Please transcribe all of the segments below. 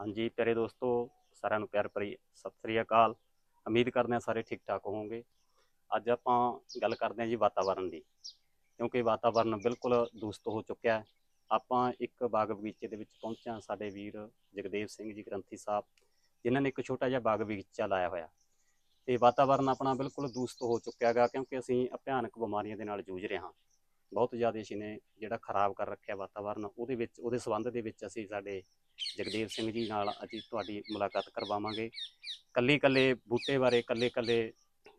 ਹਾਂਜੀ, ਪਿਆਰੇ ਦੋਸਤੋ, ਸਾਰਿਆਂ ਨੂੰ ਪਿਆਰ ਭਰੀ ਸਤਿ ਸ੍ਰੀ ਅਕਾਲ। ਉਮੀਦ ਕਰਦੇ ਹਾਂ ਸਾਰੇ ਠੀਕ ਠਾਕ ਹੋਵੋਗੇ। ਅੱਜ ਆਪਾਂ ਗੱਲ ਕਰਦੇ ਹਾਂ ਜੀ ਵਾਤਾਵਰਣ ਦੀ, ਕਿਉਂਕਿ ਵਾਤਾਵਰਣ ਬਿਲਕੁਲ ਦੂਸ਼ਿਤ ਹੋ ਚੁੱਕਿਆ ਹੈ। ਆਪਾਂ ਇੱਕ ਬਾਗ ਬਗੀਚੇ ਦੇ ਵਿੱਚ ਪਹੁੰਚਿਆ ਸਾਡੇ ਵੀਰ ਜਗਦੇਵ ਸਿੰਘ ਜੀ ਗ੍ਰੰਥੀ ਸਾਹਿਬ, ਜਿਨ੍ਹਾਂ ਨੇ ਇੱਕ ਛੋਟਾ ਜਿਹਾ ਬਾਗ ਬਗੀਚਾ ਲਾਇਆ ਹੋਇਆ। ਤੇ ਵਾਤਾਵਰਣ ਆਪਣਾ ਬਿਲਕੁਲ ਦੂਸ਼ਿਤ ਹੋ ਚੁੱਕਿਆ ਹੈਗਾ, ਕਿਉਂਕਿ ਅਸੀਂ ਭਿਆਨਕ ਬਿਮਾਰੀਆਂ ਦੇ ਨਾਲ ਜੂਝ ਰਹੇ ਹਾਂ। ਬਹੁਤ ਜ਼ਿਆਦਾ ਅਸੀਂ ਨੇ ਜਿਹੜਾ ਖਰਾਬ ਕਰ ਰੱਖਿਆ ਵਾਤਾਵਰਣ ਉਹਦੇ ਵਿੱਚ, ਉਹਦੇ ਸੰਬੰਧ ਦੇ ਵਿੱਚ ਅਸੀਂ ਸਾਡੇ ਜਗਦੇਵ ਸਿੰਘ ਜੀ ਨਾਲ ਅਸੀਂ ਤੁਹਾਡੀ ਮੁਲਾਕਾਤ ਕਰਵਾਵਾਂਗੇ। ਕੱਲੇ ਕੱਲੇ ਬੂਟੇ ਬਾਰੇ ਕੱਲੇ ਕੱਲੇ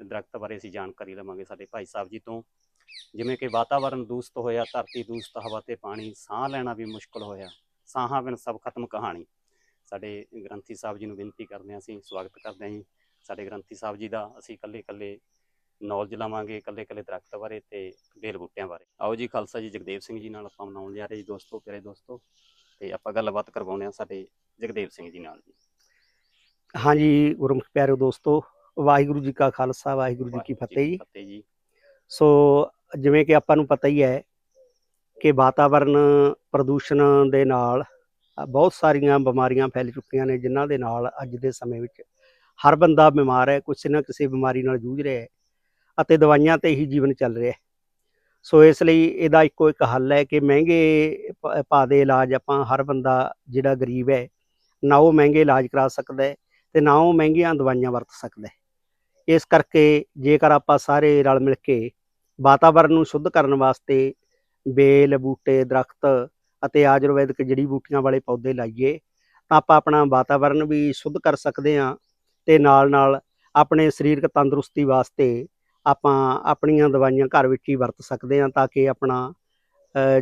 ਦਰਖਤ ਬਾਰੇ ਅਸੀਂ ਜਾਣਕਾਰੀ ਲਵਾਂਗੇ ਸਾਡੇ ਭਾਈ ਸਾਹਿਬ ਜੀ ਤੋਂ। ਜਿਵੇਂ ਕਿ ਵਾਤਾਵਰਣ ਦੂਸ਼ਿਤ ਹੋਇਆ, ਧਰਤੀ ਦੂਸ਼ਿਤ, ਹਵਾ ਤੇ ਪਾਣੀ, ਸਾਹ ਲੈਣਾ ਵੀ ਮੁਸ਼ਕਲ ਹੋਇਆ। ਸਾਹਾਂ ਬਿਨ ਸਭ ਖਤਮ ਕਹਾਣੀ। ਸਾਡੇ ਗ੍ਰੰਥੀ ਸਾਹਿਬ ਜੀ ਨੂੰ ਬੇਨਤੀ ਕਰਦੇ ਹਾਂ, ਅਸੀਂ ਸਵਾਗਤ ਕਰਦੇ ਹਾਂ ਜੀ। ਸਾਡੇ ਗ੍ਰੰਥੀ ਸਾਹਿਬ ਜੀ ਦਾ ਅਸੀਂ ਕੱਲੇ ਕੱਲੇ ਨੌਲੇਜ ਲਵਾਂਗੇ ਕੱਲੇ ਕੱਲੇ ਦਰਖਤ ਬਾਰੇ ਤੇ ਬੇਲ ਬੂਟਿਆਂ ਬਾਰੇ। ਆਓ ਜੀ, ਖਾਲਸਾ ਜੀ ਜਗਦੇਵ ਸਿੰਘ ਜੀ ਨਾਲ ਆਪਾਂ ਮਨਾਉਣ ਜਾ ਰਹੇ ਜੀ ਦੋਸਤੋ, ਪਿਆਰੇ ਦੋਸਤੋ। ਤੇ ਆਪਾਂ ਗੱਲਬਾਤ ਕਰਵਾਉਂਦੇ ਹਾਂ ਸਾਡੇ ਜਗਦੇਵ ਸਿੰਘ ਜੀ ਨਾਲ ਜੀ। ਹਾਂਜੀ ਗੁਰਮੁਖ ਪਿਆਰੇ ਦੋਸਤੋ ਵਾਹਿਗੁਰੂ ਜੀ ਕਾ ਖਾਲਸਾ ਵਾਹਿਗੁਰੂ ਜੀ ਕੀ ਫਤਿਹ ਜੀ। ਫਤਿਹ ਜੀ। ਸੋ ਜਿਵੇਂ ਕਿ ਆਪਾਂ ਨੂੰ ਪਤਾ ਹੀ ਹੈ ਕਿ ਵਾਤਾਵਰਣ ਪ੍ਰਦੂਸ਼ਣ ਦੇ ਨਾਲ ਬਹੁਤ ਸਾਰੀਆਂ ਬਿਮਾਰੀਆਂ ਫੈਲ ਚੁੱਕੀਆਂ ਨੇ ਜਿਨ੍ਹਾਂ ਦੇ ਨਾਲ ਅੱਜ ਦੇ ਸਮੇਂ ਵਿੱਚ ਹਰ ਬੰਦਾ ਬਿਮਾਰ ਹੈ ਕਿਸੇ ਨਾ ਕਿਸੇ ਬਿਮਾਰੀ ਨਾਲ ਜੂਝ ਰਿਹਾ ਹੈ ਅਤੇ ਦਵਾਈਆਂ ਤੇ ਹੀ ਜੀਵਨ ਚੱਲ ਰਿਹਾ ਹੈ। ਸੋ ਇਸ ਲਈ ਇਹਦਾ ਇੱਕੋ ਇੱਕ ਹੱਲ ਹੈ ਕਿ ਮਹਿੰਗੇ ਪ- ਭਾਅ ਦੇ ਇਲਾਜ ਆਪਾਂ ਹਰ ਬੰਦਾ ਜਿਹੜਾ ਗਰੀਬ ਹੈ, ਨਾ ਉਹ ਮਹਿੰਗੇ ਇਲਾਜ ਕਰਾ ਸਕਦਾ ਹੈ ਤੇ ਨਾ ਉਹ ਮਹਿੰਗੀਆਂ ਦਵਾਈਆਂ ਵਰਤ ਸਕਦਾ ਹੈ। ਇਸ ਕਰਕੇ ਜੇਕਰ ਆਪਾਂ ਸਾਰੇ ਰਲ ਮਿਲ ਕੇ ਵਾਤਾਵਰਣ ਨੂੰ ਸ਼ੁੱਧ ਕਰਨ ਵਾਸਤੇ ਬੇਲ, ਬੂਟੇ, ਦਰਖਤ ਅਤੇ ਆਯੁਰਵੈਦਿਕ ਜੜੀ ਬੂਟੀਆਂ ਵਾਲੇ ਪੌਦੇ ਲਾਈਏ, ਤਾਂ ਆਪਾਂ ਆਪਣਾ ਵਾਤਾਵਰਣ ਵੀ ਸ਼ੁੱਧ ਕਰ ਸਕਦੇ ਹਾਂ ਤੇ ਨਾਲ ਨਾਲ ਆਪਣੇ ਸਰੀਰਕ ਤੰਦਰੁਸਤੀ ਵਾਸਤੇ ਆਪਾਂ ਆਪਣੀਆਂ ਦਵਾਈਆਂ ਘਰ ਵਿੱਚ ਹੀ ਵਰਤ ਸਕਦੇ ਹਾਂ ਤਾਂ ਕਿ ਆਪਣਾ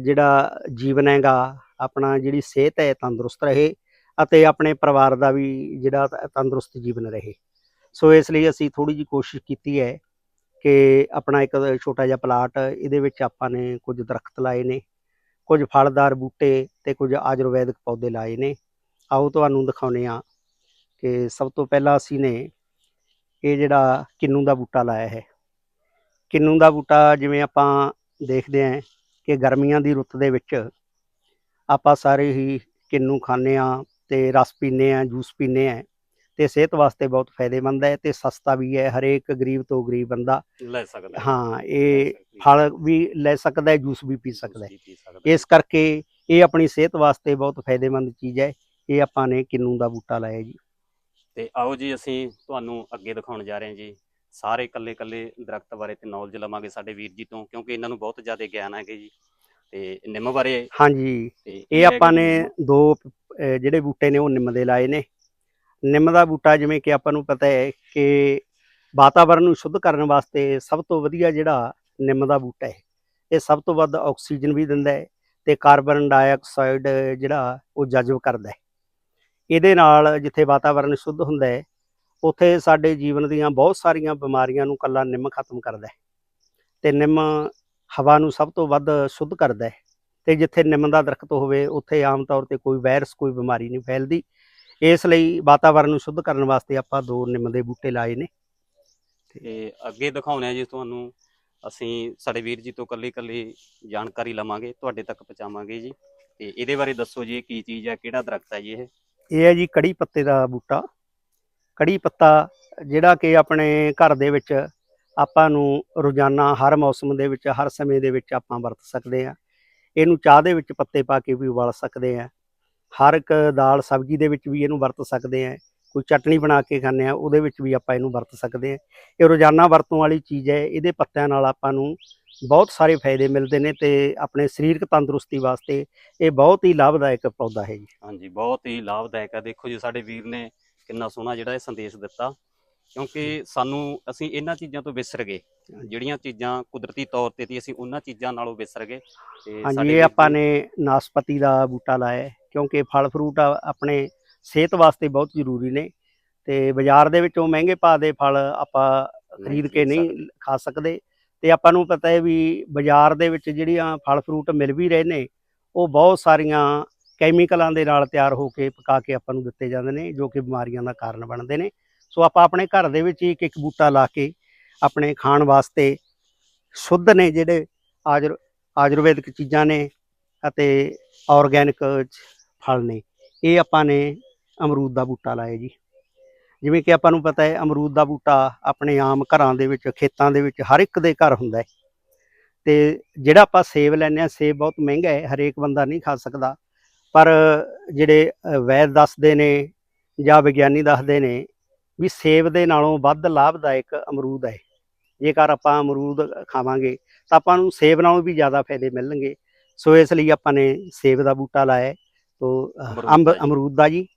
ਜਿਹੜਾ ਜੀਵਨ ਹੈਗਾ, ਆਪਣਾ ਜਿਹੜੀ ਸਿਹਤ ਹੈ, ਤੰਦਰੁਸਤ ਰਹੇ ਅਤੇ ਆਪਣੇ ਪਰਿਵਾਰ ਦਾ ਵੀ ਜਿਹੜਾ ਤੰਦਰੁਸਤ ਜੀਵਨ ਰਹੇ। ਸੋ ਇਸ ਲਈ ਅਸੀਂ ਥੋੜੀ ਜੀ ਕੋਸ਼ਿਸ਼ ਕੀਤੀ ਹੈ ਕਿ ਆਪਣਾ ਇੱਕ ਛੋਟਾ ਜਿਹਾ ਪਲਾਟ, ਇਹਦੇ ਵਿੱਚ ਆਪਾਂ ਨੇ ਕੁਝ ਦਰਖਤ ਲਾਏ ਨੇ, ਕੁਝ ਫਲਦਾਰ ਬੂਟੇ ਤੇ ਕੁਝ ਆਯੁਰਵੈਦਿਕ ਪੌਦੇ ਲਾਏ ਨੇ। ਆਓ ਤੁਹਾਨੂੰ ਦਿਖਾਉਨੇ ਆ ਕਿ ਸਭ ਤੋਂ ਪਹਿਲਾਂ ਅਸੀਂ ਨੇ ਇਹ ਜਿਹੜਾ ਕਿੰਨੂ ਦਾ ਬੂਟਾ ਲਾਇਆ ਹੈ। ਕਿੰਨੂ ਦਾ ਬੂਟਾ ਜਿਵੇਂ ਆਪਾਂ ਦੇਖਦੇ ਹਾਂ ਕਿ ਗਰਮੀਆਂ ਦੀ ਰੁੱਤ ਦੇ ਵਿੱਚ ਆਪਾਂ ਸਾਰੇ ਹੀ ਕਿੰਨੂ ਖਾਂਦੇ ਆ ਤੇ ਰਸ ਪੀਂਦੇ ਆ ਜੂਸ ਪੀਂਦੇ ਆ ਤੇ ਸਿਹਤ ਵਾਸਤੇ ਬਹੁਤ ਫਾਇਦੇਮੰਦ ਹੈ ਤੇ ਸਸਤਾ ਵੀ ਹੈ ਹਰੇਕ ਗਰੀਬ ਤੋਂ ਗਰੀਬ ਬੰਦਾ ਲੈ ਸਕਦਾ ਹੈ। ਇਹ। ਫਲ ਵੀ ਲੈ ਸਕਦਾ ਹੈ ਜੂਸ ਵੀ ਪੀ ਸਕਦਾ ਹੈ। ਇਸ ਕਰਕੇ ਇਹ ਆਪਣੀ ਸਿਹਤ ਵਾਸਤੇ ਬਹੁਤ ਫਾਇਦੇਮੰਦ ਚੀਜ਼ ਹੈ ਇਹ ਆਪਾਂ ਨੇ ਕਿੰਨੂ ਦਾ ਬੂਟਾ ਲਾਇਆ ਜੀ ਤੇ ਆਓ ਜੀ ਅਸੀਂ ਤੁਹਾਨੂੰ ਅੱਗੇ ਦਿਖਾਉਣ ਜਾ ਰਹੇ ਹਾਂ ਜੀ ਸਾਰੇ ਕੱਲੇ ਕੱਲੇ ਦਰਖਤ ਬਾਰੇ ਤੇ ਨੌਲੇਜ ਲਵਾਂਗੇ ਸਾਡੇ ਵੀਰ ਜੀ ਤੋਂ ਕਿਉਂਕਿ ਇਹਨਾਂ ਨੂੰ ਬਹੁਤ ਜ਼ਿਆਦਾ ਗਿਆਨ ਹੈਗੇ ਜੀ ਤੇ ਨਿੰਮ ਬਾਰੇ ਹਾਂਜੀ ਤੇ ਇਹ ਆਪਾਂ ਨੇ ਦੋ ਅਹ, ਜਿਹੜੇ ਬੂਟੇ ਨੇ ਉਹ ਨਿੰਮ ਦੇ ਲਾਏ ਨੇ। ਨਿੰਮ ਦਾ ਬੂਟਾ ਜਿਵੇਂ ਕਿ ਆਪਾਂ ਨੂੰ ਪਤਾ ਹੈ ਕਿ ਵਾਤਾਵਰਣ ਨੂੰ ਸ਼ੁੱਧ ਕਰਨ ਵਾਸਤੇ ਸਭ ਤੋਂ ਵਧੀਆ ਜਿਹੜਾ ਨਿੰਮ ਦਾ ਬੂਟਾ ਹੈ ਇਹ ਸਭ ਤੋਂ ਵੱਧ ਆਕਸੀਜਨ ਵੀ ਦਿੰਦਾ ਹੈ ਤੇ ਕਾਰਬਨ ਡਾਈਆਕਸਾਈਡ ਜਿਹੜਾ ਉਹ ਜਜ਼ਬ ਕਰਦਾ ਹੈ। ਇਹਦੇ ਨਾਲ ਜਿੱਥੇ ਵਾਤਾਵਰਣ ਸ਼ੁੱਧ ਹੁੰਦਾ ਹੈ ਉੱਥੇ ਸਾਡੇ ਜੀਵਨ ਦੀਆਂ ਬਹੁਤ ਸਾਰੀਆਂ ਬਿਮਾਰੀਆਂ ਨੂੰ ਕੱਲਾ ਨਿੰਮ ਖਤਮ ਕਰਦਾ ਹੈ ਤੇ ਨਿੰਮ ਹਵਾ ਨੂੰ ਸਭ ਤੋਂ ਵੱਧ ਸ਼ੁੱਧ ਕਰਦਾ ਹੈ ਤੇ ਜਿੱਥੇ ਨਿੰਮ ਦਾ ਦਰਖਤ ਹੋਵੇ ਉੱਥੇ ਆਮ ਤੌਰ ਤੇ ਕੋਈ ਵਾਇਰਸ ਕੋਈ ਬਿਮਾਰੀ ਨਹੀਂ ਫੈਲਦੀ। ਇਸ ਲਈ ਵਾਤਾਵਰਣ ਨੂੰ ਸ਼ੁੱਧ ਕਰਨ ਵਾਸਤੇ ਆਪਾਂ ਦੋ ਨਿੰਮ ਦੇ ਬੂਟੇ ਲਾਏ ਨੇ। ਤੇ ਅੱਗੇ ਦਿਖਾਉਣੇ ਆ ਜੀ ਤੁਹਾਨੂੰ। ਅਸੀਂ ਸਾਡੇ ਵੀਰ ਜੀ ਤੋਂ ਕੱਲੀ ਕੱਲੀ ਜਾਣਕਾਰੀ ਲਵਾਂਗੇ ਤੁਹਾਡੇ ਤੱਕ ਪਹੁੰਚਾਵਾਂਗੇ ਜੀ। ਤੇ ਇਹਦੇ ਬਾਰੇ ਦੱਸੋ ਜੀ ਕੀ ਚੀਜ਼ ਹੈ ਕਿਹੜਾ ਦਰਖਤ ਹੈ ਜੀ ਇਹ? ਇਹ ਹੈ ਜੀ ਕੜੀ ਪੱਤੇ ਦਾ ਬੂਟਾ। ਕੜੀ ਪੱਤਾ, ਜਿਹੜਾ ਕਿ ਆਪਣੇ ਘਰ ਦੇ ਵਿੱਚ ਆਪਾਂ ਨੂੰ ਰੋਜ਼ਾਨਾ ਹਰ ਮੌਸਮ ਦੇ ਵਿੱਚ, ਹਰ ਸਮੇਂ ਦੇ ਵਿੱਚ ਆਪਾਂ ਵਰਤ ਸਕਦੇ ਆ ਇਹਨੂੰ ਚਾਹ ਦੇ ਵਿੱਚ ਪੱਤੇ ਪਾ ਕੇ ਵੀ ਉਬਾਲ ਸਕਦੇ ਆ ਹਰ ਇੱਕ ਦਾਲ ਸਬਜ਼ੀ ਦੇ ਵਿੱਚ ਵੀ ਇਹਨੂੰ ਵਰਤ ਸਕਦੇ ਆ ਕੋਈ ਚਟਣੀ ਬਣਾ ਕੇ ਖਾਂਦੇ ਆ ਉਹਦੇ ਵਿੱਚ ਵੀ ਆਪਾਂ ਇਹਨੂੰ ਵਰਤ ਸਕਦੇ ਆ ਇਹ ਰੋਜ਼ਾਨਾ ਵਰਤੋਂ ਵਾਲੀ ਚੀਜ਼ ਹੈ। ਇਹਦੇ ਪੱਤਿਆਂ ਨਾਲ ਆਪਾਂ ਨੂੰ ਬਹੁਤ ਸਾਰੇ ਫਾਇਦੇ ਮਿਲਦੇ ਨੇ ਤੇ ਆਪਣੇ ਸਰੀਰਕ ਤੰਦਰੁਸਤੀ ਵਾਸਤੇ ਇਹ ਬਹੁਤ ਹੀ ਲਾਭਦਾਇਕ ਪੌਦਾ ਹੈ ਜੀ। ਹਾਂਜੀ, ਬਹੁਤ ਹੀ ਲਾਭਦਾਇਕ ਹੈ। ਦੇਖੋ ਜੀ, ਸਾਡੇ ਵੀਰ ਨੇ ਕਿੰਨਾ ਸੋਹਣਾ ਜਿਹੜਾ ਇਹ ਸੰਦੇਸ਼ ਦਿੱਤਾ ਕਿਉਂਕਿ ਸਾਨੂੰ ਅਸੀਂ ਇਹਨਾਂ ਚੀਜ਼ਾਂ ਤੋਂ ਵਿਸਰ ਗਏ। ਜਿਹੜੀਆਂ ਚੀਜ਼ਾਂ ਕੁਦਰਤੀ ਤੌਰ ਤੇ ਤੀ ਅਸੀਂ ਉਹਨਾਂ ਚੀਜ਼ਾਂ ਨਾਲੋਂ ਵਿਸਰ ਗਏ। ਤੇ ਹਾਂਜੀ ਸਾਡੇ ਇਹ ਆਪਾਂ ਨੇ ਨਾਸਪਤੀ ਦਾ ਬੂਟਾ ਲਾਇਆ ਕਿਉਂਕਿ ਫਲ ਫਰੂਟ ਆਪਣੇ ਸਿਹਤ ਵਾਸਤੇ ਬਹੁਤ ਜ਼ਰੂਰੀ ਨੇ। ਤੇ ਬਾਜ਼ਾਰ ਦੇ ਵਿੱਚੋਂ ਮਹਿੰਗੇ ਭਾਅ ਦੇ ਫਲ ਆਪਾਂ ਖਰੀਦ ਕੇ। ਨਹੀਂ ਖਾ ਸਕਦੇ। ਤੇ ਆਪਾਂ ਨੂੰ ਪਤਾ ਹੈ ਵੀ ਬਾਜ਼ਾਰ ਦੇ ਵਿੱਚ ਜਿਹੜੀਆਂ ਫਲ ਫਰੂਟ ਮਿਲ ਵੀ ਰਹੇ ਨੇ ਉਹ ਬਹੁਤ ਸਾਰੀਆਂ ਕੈਮੀਕਲਾਂ ਦੇ ਨਾਲ ਤਿਆਰ ਹੋ ਕੇ ਪਕਾ ਕੇ ਆਪਾਂ ਨੂੰ ਦਿੱਤੇ ਜਾਂਦੇ ਨੇ, ਜੋ ਕਿ ਬਿਮਾਰੀਆਂ ਦਾ ਕਾਰਨ ਬਣਦੇ ਨੇ। ਸੋ ਆਪਾਂ ਆਪਣੇ ਘਰ ਦੇ ਵਿੱਚ ਹੀ ਇੱਕ ਇੱਕ ਬੂਟਾ ਲਾ ਕੇ ਆਪਣੇ ਖਾਣ ਵਾਸਤੇ ਸ਼ੁੱਧ ਨੇ ਜਿਹੜੇ ਆਯੁਰ, ਆਯੁਰਵੈਦਿਕ ਚੀਜ਼ਾਂ ਨੇ ਅਤੇ ਆਰਗੈਨਿਕ ਫਲ ਨੇ, ਇਹ ਆਪਾਂ ਨੇ ਅਮਰੂਦ ਦਾ ਬੂਟਾ ਲਾਇਆ ਜੀ। ਜਿਵੇਂ ਕਿ ਆਪਾਂ ਨੂੰ ਪਤਾ ਹੈ, ਅਮਰੂਦ ਦਾ ਬੂਟਾ ਆਪਣੇ ਆਮ ਘਰਾਂ ਦੇ ਵਿੱਚ, ਖੇਤਾਂ ਦੇ ਵਿੱਚ ਹਰ ਇੱਕ ਦੇ ਘਰ ਹੁੰਦਾ ਹੈ। ਤੇ ਜਿਹੜਾ ਆਪਾਂ ਸੇਬ ਲੈਂਦੇ ਆ ਸੇਬ ਬਹੁਤ ਮਹਿੰਗਾ ਹੈ, ਹਰੇਕ ਬੰਦਾ ਨਹੀਂ ਖਾ ਸਕਦਾ। ਪਰ ਜਿਹੜੇ ਵੈਦ ਦੱਸਦੇ ਨੇ ਜਾਂ ਵਿਗਿਆਨੀ ਦੱਸਦੇ ਨੇ ਵੀ ਸੇਬ ਦੇ ਨਾਲੋਂ ਵੱਧ ਲਾਭਦਾਇਕ ਅਮਰੂਦ ਹੈ। ਜੇਕਰ ਆਪਾਂ ਅਮਰੂਦ ਖਾਵਾਂਗੇ ਤਾਂ ਆਪਾਂ ਨੂੰ ਸੇਬ ਨਾਲੋਂ ਵੀ ਜ਼ਿਆਦਾ ਫਾਇਦੇ ਮਿਲਣਗੇ। ਸੋ ਇਸ ਲਈ ਆਪਾਂ ਨੇ ਸੇਬ ਦਾ ਬੂਟਾ ਲਾਇਆ ਤੋ ਅੰਬ। ਅਮਰੂਦ ਦਾ ਜੀ।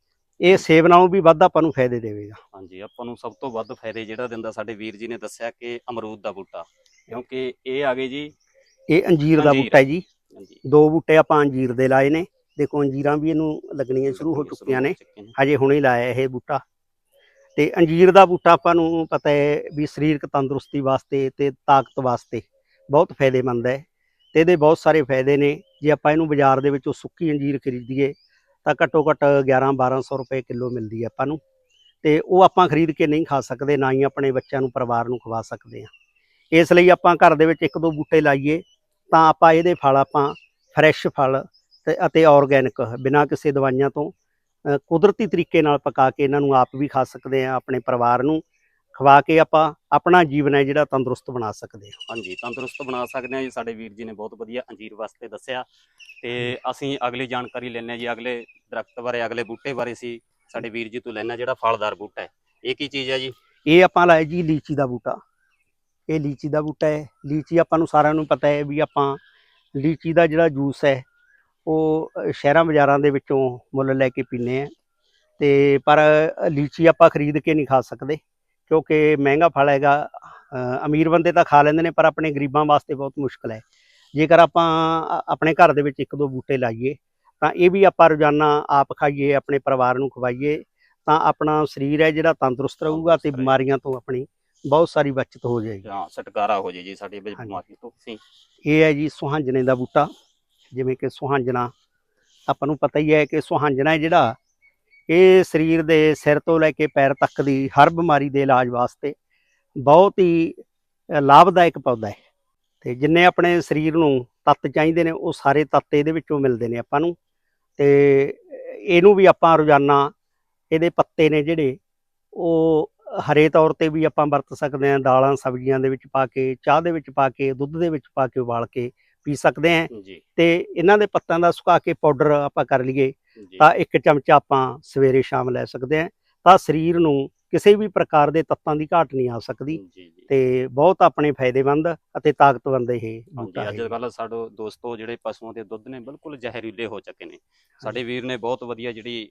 ਇਹ ਸੇਬ ਨਾਲੋਂ ਵੀ ਵੱਧ ਆਪਾਂ ਨੂੰ ਫਾਇਦੇ ਦੇਵੇਗਾ। ਹਾਂਜੀ ਆਪਾਂ ਨੂੰ ਸਭ ਤੋਂ ਵੱਧ ਫਾਇਦੇ ਜਿਹੜਾ ਦਿੰਦਾ ਸਾਡੇ ਵੀਰ ਜੀ ਨੇ ਦੱਸਿਆ ਕਿ ਅਮਰੂਦ ਦਾ ਬੂਟਾ। ਕਿਉਂਕਿ ਇਹ ਆ ਗਏ ਜੀ ਇਹ ਅੰਜੀਰ ਦਾ। ਬੂਟਾ ਹੈ ਜੀ। ਦੋ ਬੂਟੇ ਆਪਾਂ ਅੰਜੀਰ ਦੇ ਲਾਏ ਨੇ। ਦੇਖੋ ਅੰਜੀਰਾਂ ਵੀ ਇਹਨੂੰ ਲੱਗਣੀਆਂ ਸ਼ੁਰੂ ਹੋ ਚੁੱਕੀਆਂ ਨੇ। ਹਜੇ ਹੁਣੇ ਲਾਇਆ ਇਹ ਬੂਟਾ। ਤੇ ਅੰਜੀਰ ਦਾ ਬੂਟਾ ਆਪਾਂ ਨੂੰ ਪਤਾ ਹੈ ਵੀ ਸਰੀਰਕ ਤੰਦਰੁਸਤੀ ਵਾਸਤੇ ਤੇ ਤਾਕਤ ਵਾਸਤੇ ਬਹੁਤ ਫਾਇਦੇਮੰਦ ਹੈ। ਤੇ ਇਹਦੇ ਬਹੁਤ ਸਾਰੇ ਫਾਇਦੇ ਨੇ। ਜੇ ਆਪਾਂ ਇਹਨੂੰ ਬਾਜ਼ਾਰ ਦੇ ਵਿੱਚੋਂ ਸੁੱਕੀ ਅੰਜੀਰ ਖਰੀਦੀਏ ਤਾਂ ਘੱਟੋ ਘੱਟ 11 1200 ਰੁਪਏ ਕਿਲੋ ਮਿਲਦੀ ਹੈ ਆਪਾਂ ਨੂੰ। ਤੇ ਉਹ ਆਪਾਂ ਖਰੀਦ ਕੇ ਨਹੀਂ ਖਾ ਸਕਦੇ ਨਾ ਹੀ ਆਪਣੇ ਬੱਚਿਆਂ ਨੂੰ ਪਰਿਵਾਰ ਨੂੰ ਖਵਾ ਸਕਦੇ ਹਾਂ। ਇਸ ਲਈ ਆਪਾਂ ਘਰ ਦੇ ਵਿੱਚ ਇੱਕ ਦੋ ਬੂਟੇ ਲਾਈਏ ਤਾਂ ਆਪਾਂ ਇਹਦੇ ਫਲ ਆਪਾਂ ਫਰੈਸ਼ ਫਲ ਤੇ ਅਤੇ ਆਰਗੈਨਿਕ ਬਿਨਾਂ ਕਿਸੇ ਦਵਾਈਆਂ ਤੋਂ ਕੁਦਰਤੀ ਤਰੀਕੇ ਨਾਲ ਪਕਾ ਕੇ ਇਹਨਾਂ ਨੂੰ ਆਪ ਵੀ ਖਾ ਸਕਦੇ ਆ ਆਪਣੇ ਪਰਿਵਾਰ ਨੂੰ ਖਵਾ ਕੇ ਆਪਾਂ ਆਪਣਾ ਜੀਵਨ ਹੈ ਜਿਹੜਾ ਤੰਦਰੁਸਤ ਬਣਾ ਸਕਦੇ ਹਾਂ। ਹਾਂਜੀ ਤੰਦਰੁਸਤ ਬਣਾ ਸਕਦੇ ਹਾਂ ਜੀ। ਸਾਡੇ ਵੀਰ ਜੀ ਨੇ ਬਹੁਤ ਵਧੀਆ ਅੰਜੀਰ ਵਾਸਤੇ ਦੱਸਿਆ। ਤੇ ਅਸੀਂ ਅਗਲੀ ਜਾਣਕਾਰੀ ਲੈਣੇ ਜੀ। ਅਗਲੇ ਦਰਖਤ ਬਾਰੇ ਅਗਲੇ ਬੂਟੇ ਬਾਰੇ ਸੀ ਸਾਡੇ ਵੀਰ ਜੀ ਤੋਂ ਲੈਣਾ ਜਿਹੜਾ ਫਲਦਾਰ ਬੂਟਾ ਹੈ। ਇਹ ਕੀ ਚੀਜ਼ ਹੈ ਜੀ? ਇਹ ਆਪਾਂ ਲਾਇਆ ਜੀ ਲੀਚੀ ਦਾ ਬੂਟਾ। ਇਹ ਲੀਚੀ ਦਾ ਬੂਟਾ ਹੈ। ਲੀਚੀ ਆਪਾਂ ਨੂੰ ਸਾਰਿਆਂ ਨੂੰ ਪਤਾ ਹੈ ਵੀ ਆਪਾਂ ਲੀਚੀ ਦਾ ਜਿਹੜਾ ਜੂਸ ਹੈ ਉਹ ਸ਼ਹਿਰਾਂ ਬਾਜ਼ਾਰਾਂ ਦੇ ਵਿੱਚੋਂ ਮੁੱਲ ਲੈ ਕੇ ਪੀਂਦੇ ਆ। ਤੇ ਪਰ ਲੀਚੀ ਆਪਾਂ ਖਰੀਦ ਕੇ ਨਹੀਂ ਖਾ ਸਕਦੇ ਕਿਉਂਕਿ ਮਹਿੰਗਾ ਫਲ ਹੈਗਾ। ਅਮੀਰ ਬੰਦੇ ਤਾਂ ਖਾ ਲੈਂਦੇ ਨੇ ਪਰ ਆਪਣੇ ਗਰੀਬਾਂ ਵਾਸਤੇ ਬਹੁਤ ਮੁਸ਼ਕਲ ਹੈ। ਜੇਕਰ ਆਪਾਂ ਆਪਣੇ ਘਰ ਦੇ ਵਿੱਚ ਇੱਕ ਦੋ ਬੂਟੇ ਲਾਈਏ ਤਾਂ ਇਹ ਵੀ ਆਪਾਂ ਰੋਜ਼ਾਨਾ ਆਪ ਖਾਈਏ ਆਪਣੇ ਪਰਿਵਾਰ ਨੂੰ ਖਵਾਈਏ ਤਾਂ ਆਪਣਾ ਸਰੀਰ ਹੈ ਜਿਹੜਾ ਤੰਦਰੁਸਤ ਰਹੂਗਾ ਤੇ। ਬਿਮਾਰੀਆਂ ਤੋਂ ਆਪਣੀ ਬਹੁਤ ਸਾਰੀ ਬਚਤ ਹੋ ਜਾਏਗੀ। ਹਾਂ ਛਟਕਾਰਾ ਹੋ ਜੇ ਜੀ ਸਾਡੇ। ਬਿਮਾਰੀ ਤੋਂ। ਇਹ ਹੈ ਜੀ ਸੁਹਾਂਜਣੇ ਦਾ ਬੂਟਾ। ਜਿਵੇਂ ਕਿ ਸੁਹਾਂਜਣਾ, ਆਪਾਂ ਨੂੰ ਪਤਾ ਹੀ ਹੈ ਕਿ ਸੁਹਾਂਜਣਾ ਜਿਹੜਾ ਇਹ ਸਰੀਰ ਦੇ ਸਿਰ ਤੋਂ ਲੈ ਕੇ ਪੈਰ ਤੱਕ ਦੀ ਹਰ ਬਿਮਾਰੀ ਦੇ ਇਲਾਜ ਵਾਸਤੇ ਬਹੁਤ ਹੀ ਲਾਭਦਾਇਕ ਪੌਦਾ ਹੈ। ਤੇ ਜਿੰਨੇ ਆਪਣੇ ਸਰੀਰ ਨੂੰ ਤੱਤ ਚਾਹੀਦੇ ਨੇ, ਉਹ ਸਾਰੇ ਤੱਤ ਇਹਦੇ ਵਿੱਚੋਂ ਮਿਲਦੇ ਨੇ ਆਪਾਂ ਨੂੰ। ਤੇ ਇਹਨੂੰ ਵੀ ਆਪਾਂ ਰੋਜ਼ਾਨਾ ਇਹਦੇ ਪੱਤੇ ਨੇ ਜਿਹੜੇ, ਉਹ ਹਰੇ ਤੌਰ ਤੇ ਵੀ ਆਪਾਂ ਵਰਤ ਸਕਦੇ ਹਾਂ। ਦਾਲਾਂ, ਸਬਜ਼ੀਆਂ ਦੇ ਵਿੱਚ ਪਾ ਕੇ, ਚਾਹ ਦੇ ਵਿੱਚ ਪਾ ਕੇ, ਦੁੱਧ ਦੇ ਵਿੱਚ ਪਾ ਕੇ ਉਬਾਲ ਕੇ ਪੀ ਸਕਦੇ ਹਾਂ ਜੀ। ਤੇ ਇਹਨਾਂ ਦੇ ਪੱਤਿਆਂ ਦਾ ਸੁਕਾ ਕੇ ਪਾਊਡਰ ਆਪਾਂ ਕਰ ਲਈਏ ਤਾਂ ਇੱਕ ਚਮਚਾ ਆਪਾਂ ਸਵੇਰੇ ਸ਼ਾਮ ਲੈ ਸਕਦੇ ਹਾਂ ਤਾਂ ਸਰੀਰ ਨੂੰ ਕਿਸੇ ਵੀ ਪ੍ਰਕਾਰ ਦੇ ਤੱਤਾਂ ਦੀ ਘਾਟ ਨਹੀਂ ਆ ਸਕਦੀ ਤੇ ਬਹੁਤ ਆਪਣੇ ਫਾਇਦੇਮੰਦ ਅਤੇ ਤਾਕਤਵੰਦ ਇਹ ਬੂਟਾ ਹੈ ਅੱਜ ਕੱਲ ਸਾਡੇ ਦੋਸਤੋ ਜਿਹੜੇ ਪਸ਼ੂਆਂ ਦੇ ਦੁੱਧ ਨੇ ਬਿਲਕੁਲ ਜ਼ਹਿਰੀਲੇ ਹੋ ਚੁੱਕੇ ਨੇ। ਸਾਡੇ ਵੀਰ ਨੇ ਬਹੁਤ ਵਧੀਆ ਜਿਹੜੀ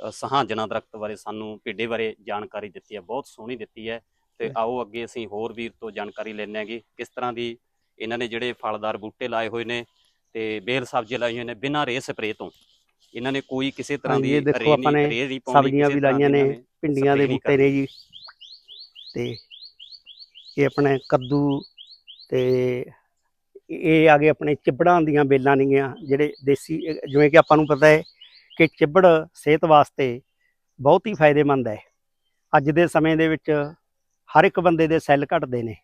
ਅ, ਸਹਾਂਜਣਾ ਦਰਖਤ ਬਾਰੇ ਸਾਨੂੰ ਭੇਡੇ ਬਾਰੇ ਜਾਣਕਾਰੀ ਦਿੱਤੀ ਹੈ ਬਹੁਤ ਸੋਹਣੀ ਦਿੱਤੀ ਹੈ। ਤੇ। ਆਓ ਅੱਗੇ ਅਸੀਂ ਹੋਰ ਵੀਰ ਤੋਂ ਜਾਣਕਾਰੀ ਲੈਣੇ ਆਂਗੇ ਕਿਸ ਤਰ੍ਹਾਂ ਦੀ ਇਹਨਾਂ ਨੇ ਜਿਹੜੇ ਫਲਦਾਰ ਬੂਟੇ ਲਾਏ ਹੋਏ ਨੇ ਤੇ ਬੇਲ ਸਬਜ਼ੀ ਲਾਈ ਹੋਈ ਨੇ ਬਿਨਾਂ ਰੇ ਸਪਰੇ ਤੋਂ। ਇਹਨਾਂ ਨੇ ਕੋਈ ਕਿਸੇ ਤਰ੍ਹਾਂ ਦੀ ਇਹ ਦੇਖੋ ਆਪਾਂ ਨੇ ਸਬਜ਼ੀਆਂ ਵੀ ਲਾਈਆਂ ਨੇ। ਭਿੰਡੀਆਂ ਦੇ ਬੂਟੇ ਨੇ ਜੀ। ਤੇ ਇਹ ਆਪਣੇ ਕੱਦੂ ਤੇ ਇਹ ਆ ਗਏ ਆਪਣੇ ਚਿਬੜਾਂ ਦੀਆਂ ਬੇਲਾਂ ਨੇਗੀਆਂ ਜਿਹੜੇ ਦੇਸੀ ਜਿਵੇਂ ਕਿ ਆਪਾਂ ਨੂੰ ਪਤਾ ਹੈ ਕਿ ਚਿਬੜ ਸਿਹਤ ਵਾਸਤੇ ਬਹੁਤ ਹੀ ਫਾਇਦੇਮੰਦ ਹੈ। ਅੱਜ ਦੇ ਸਮੇਂ ਦੇ ਵਿੱਚ ਹਰ ਇੱਕ ਬੰਦੇ ਦੇ ਸੈੱਲ ਘਟਦੇ ਨੇ।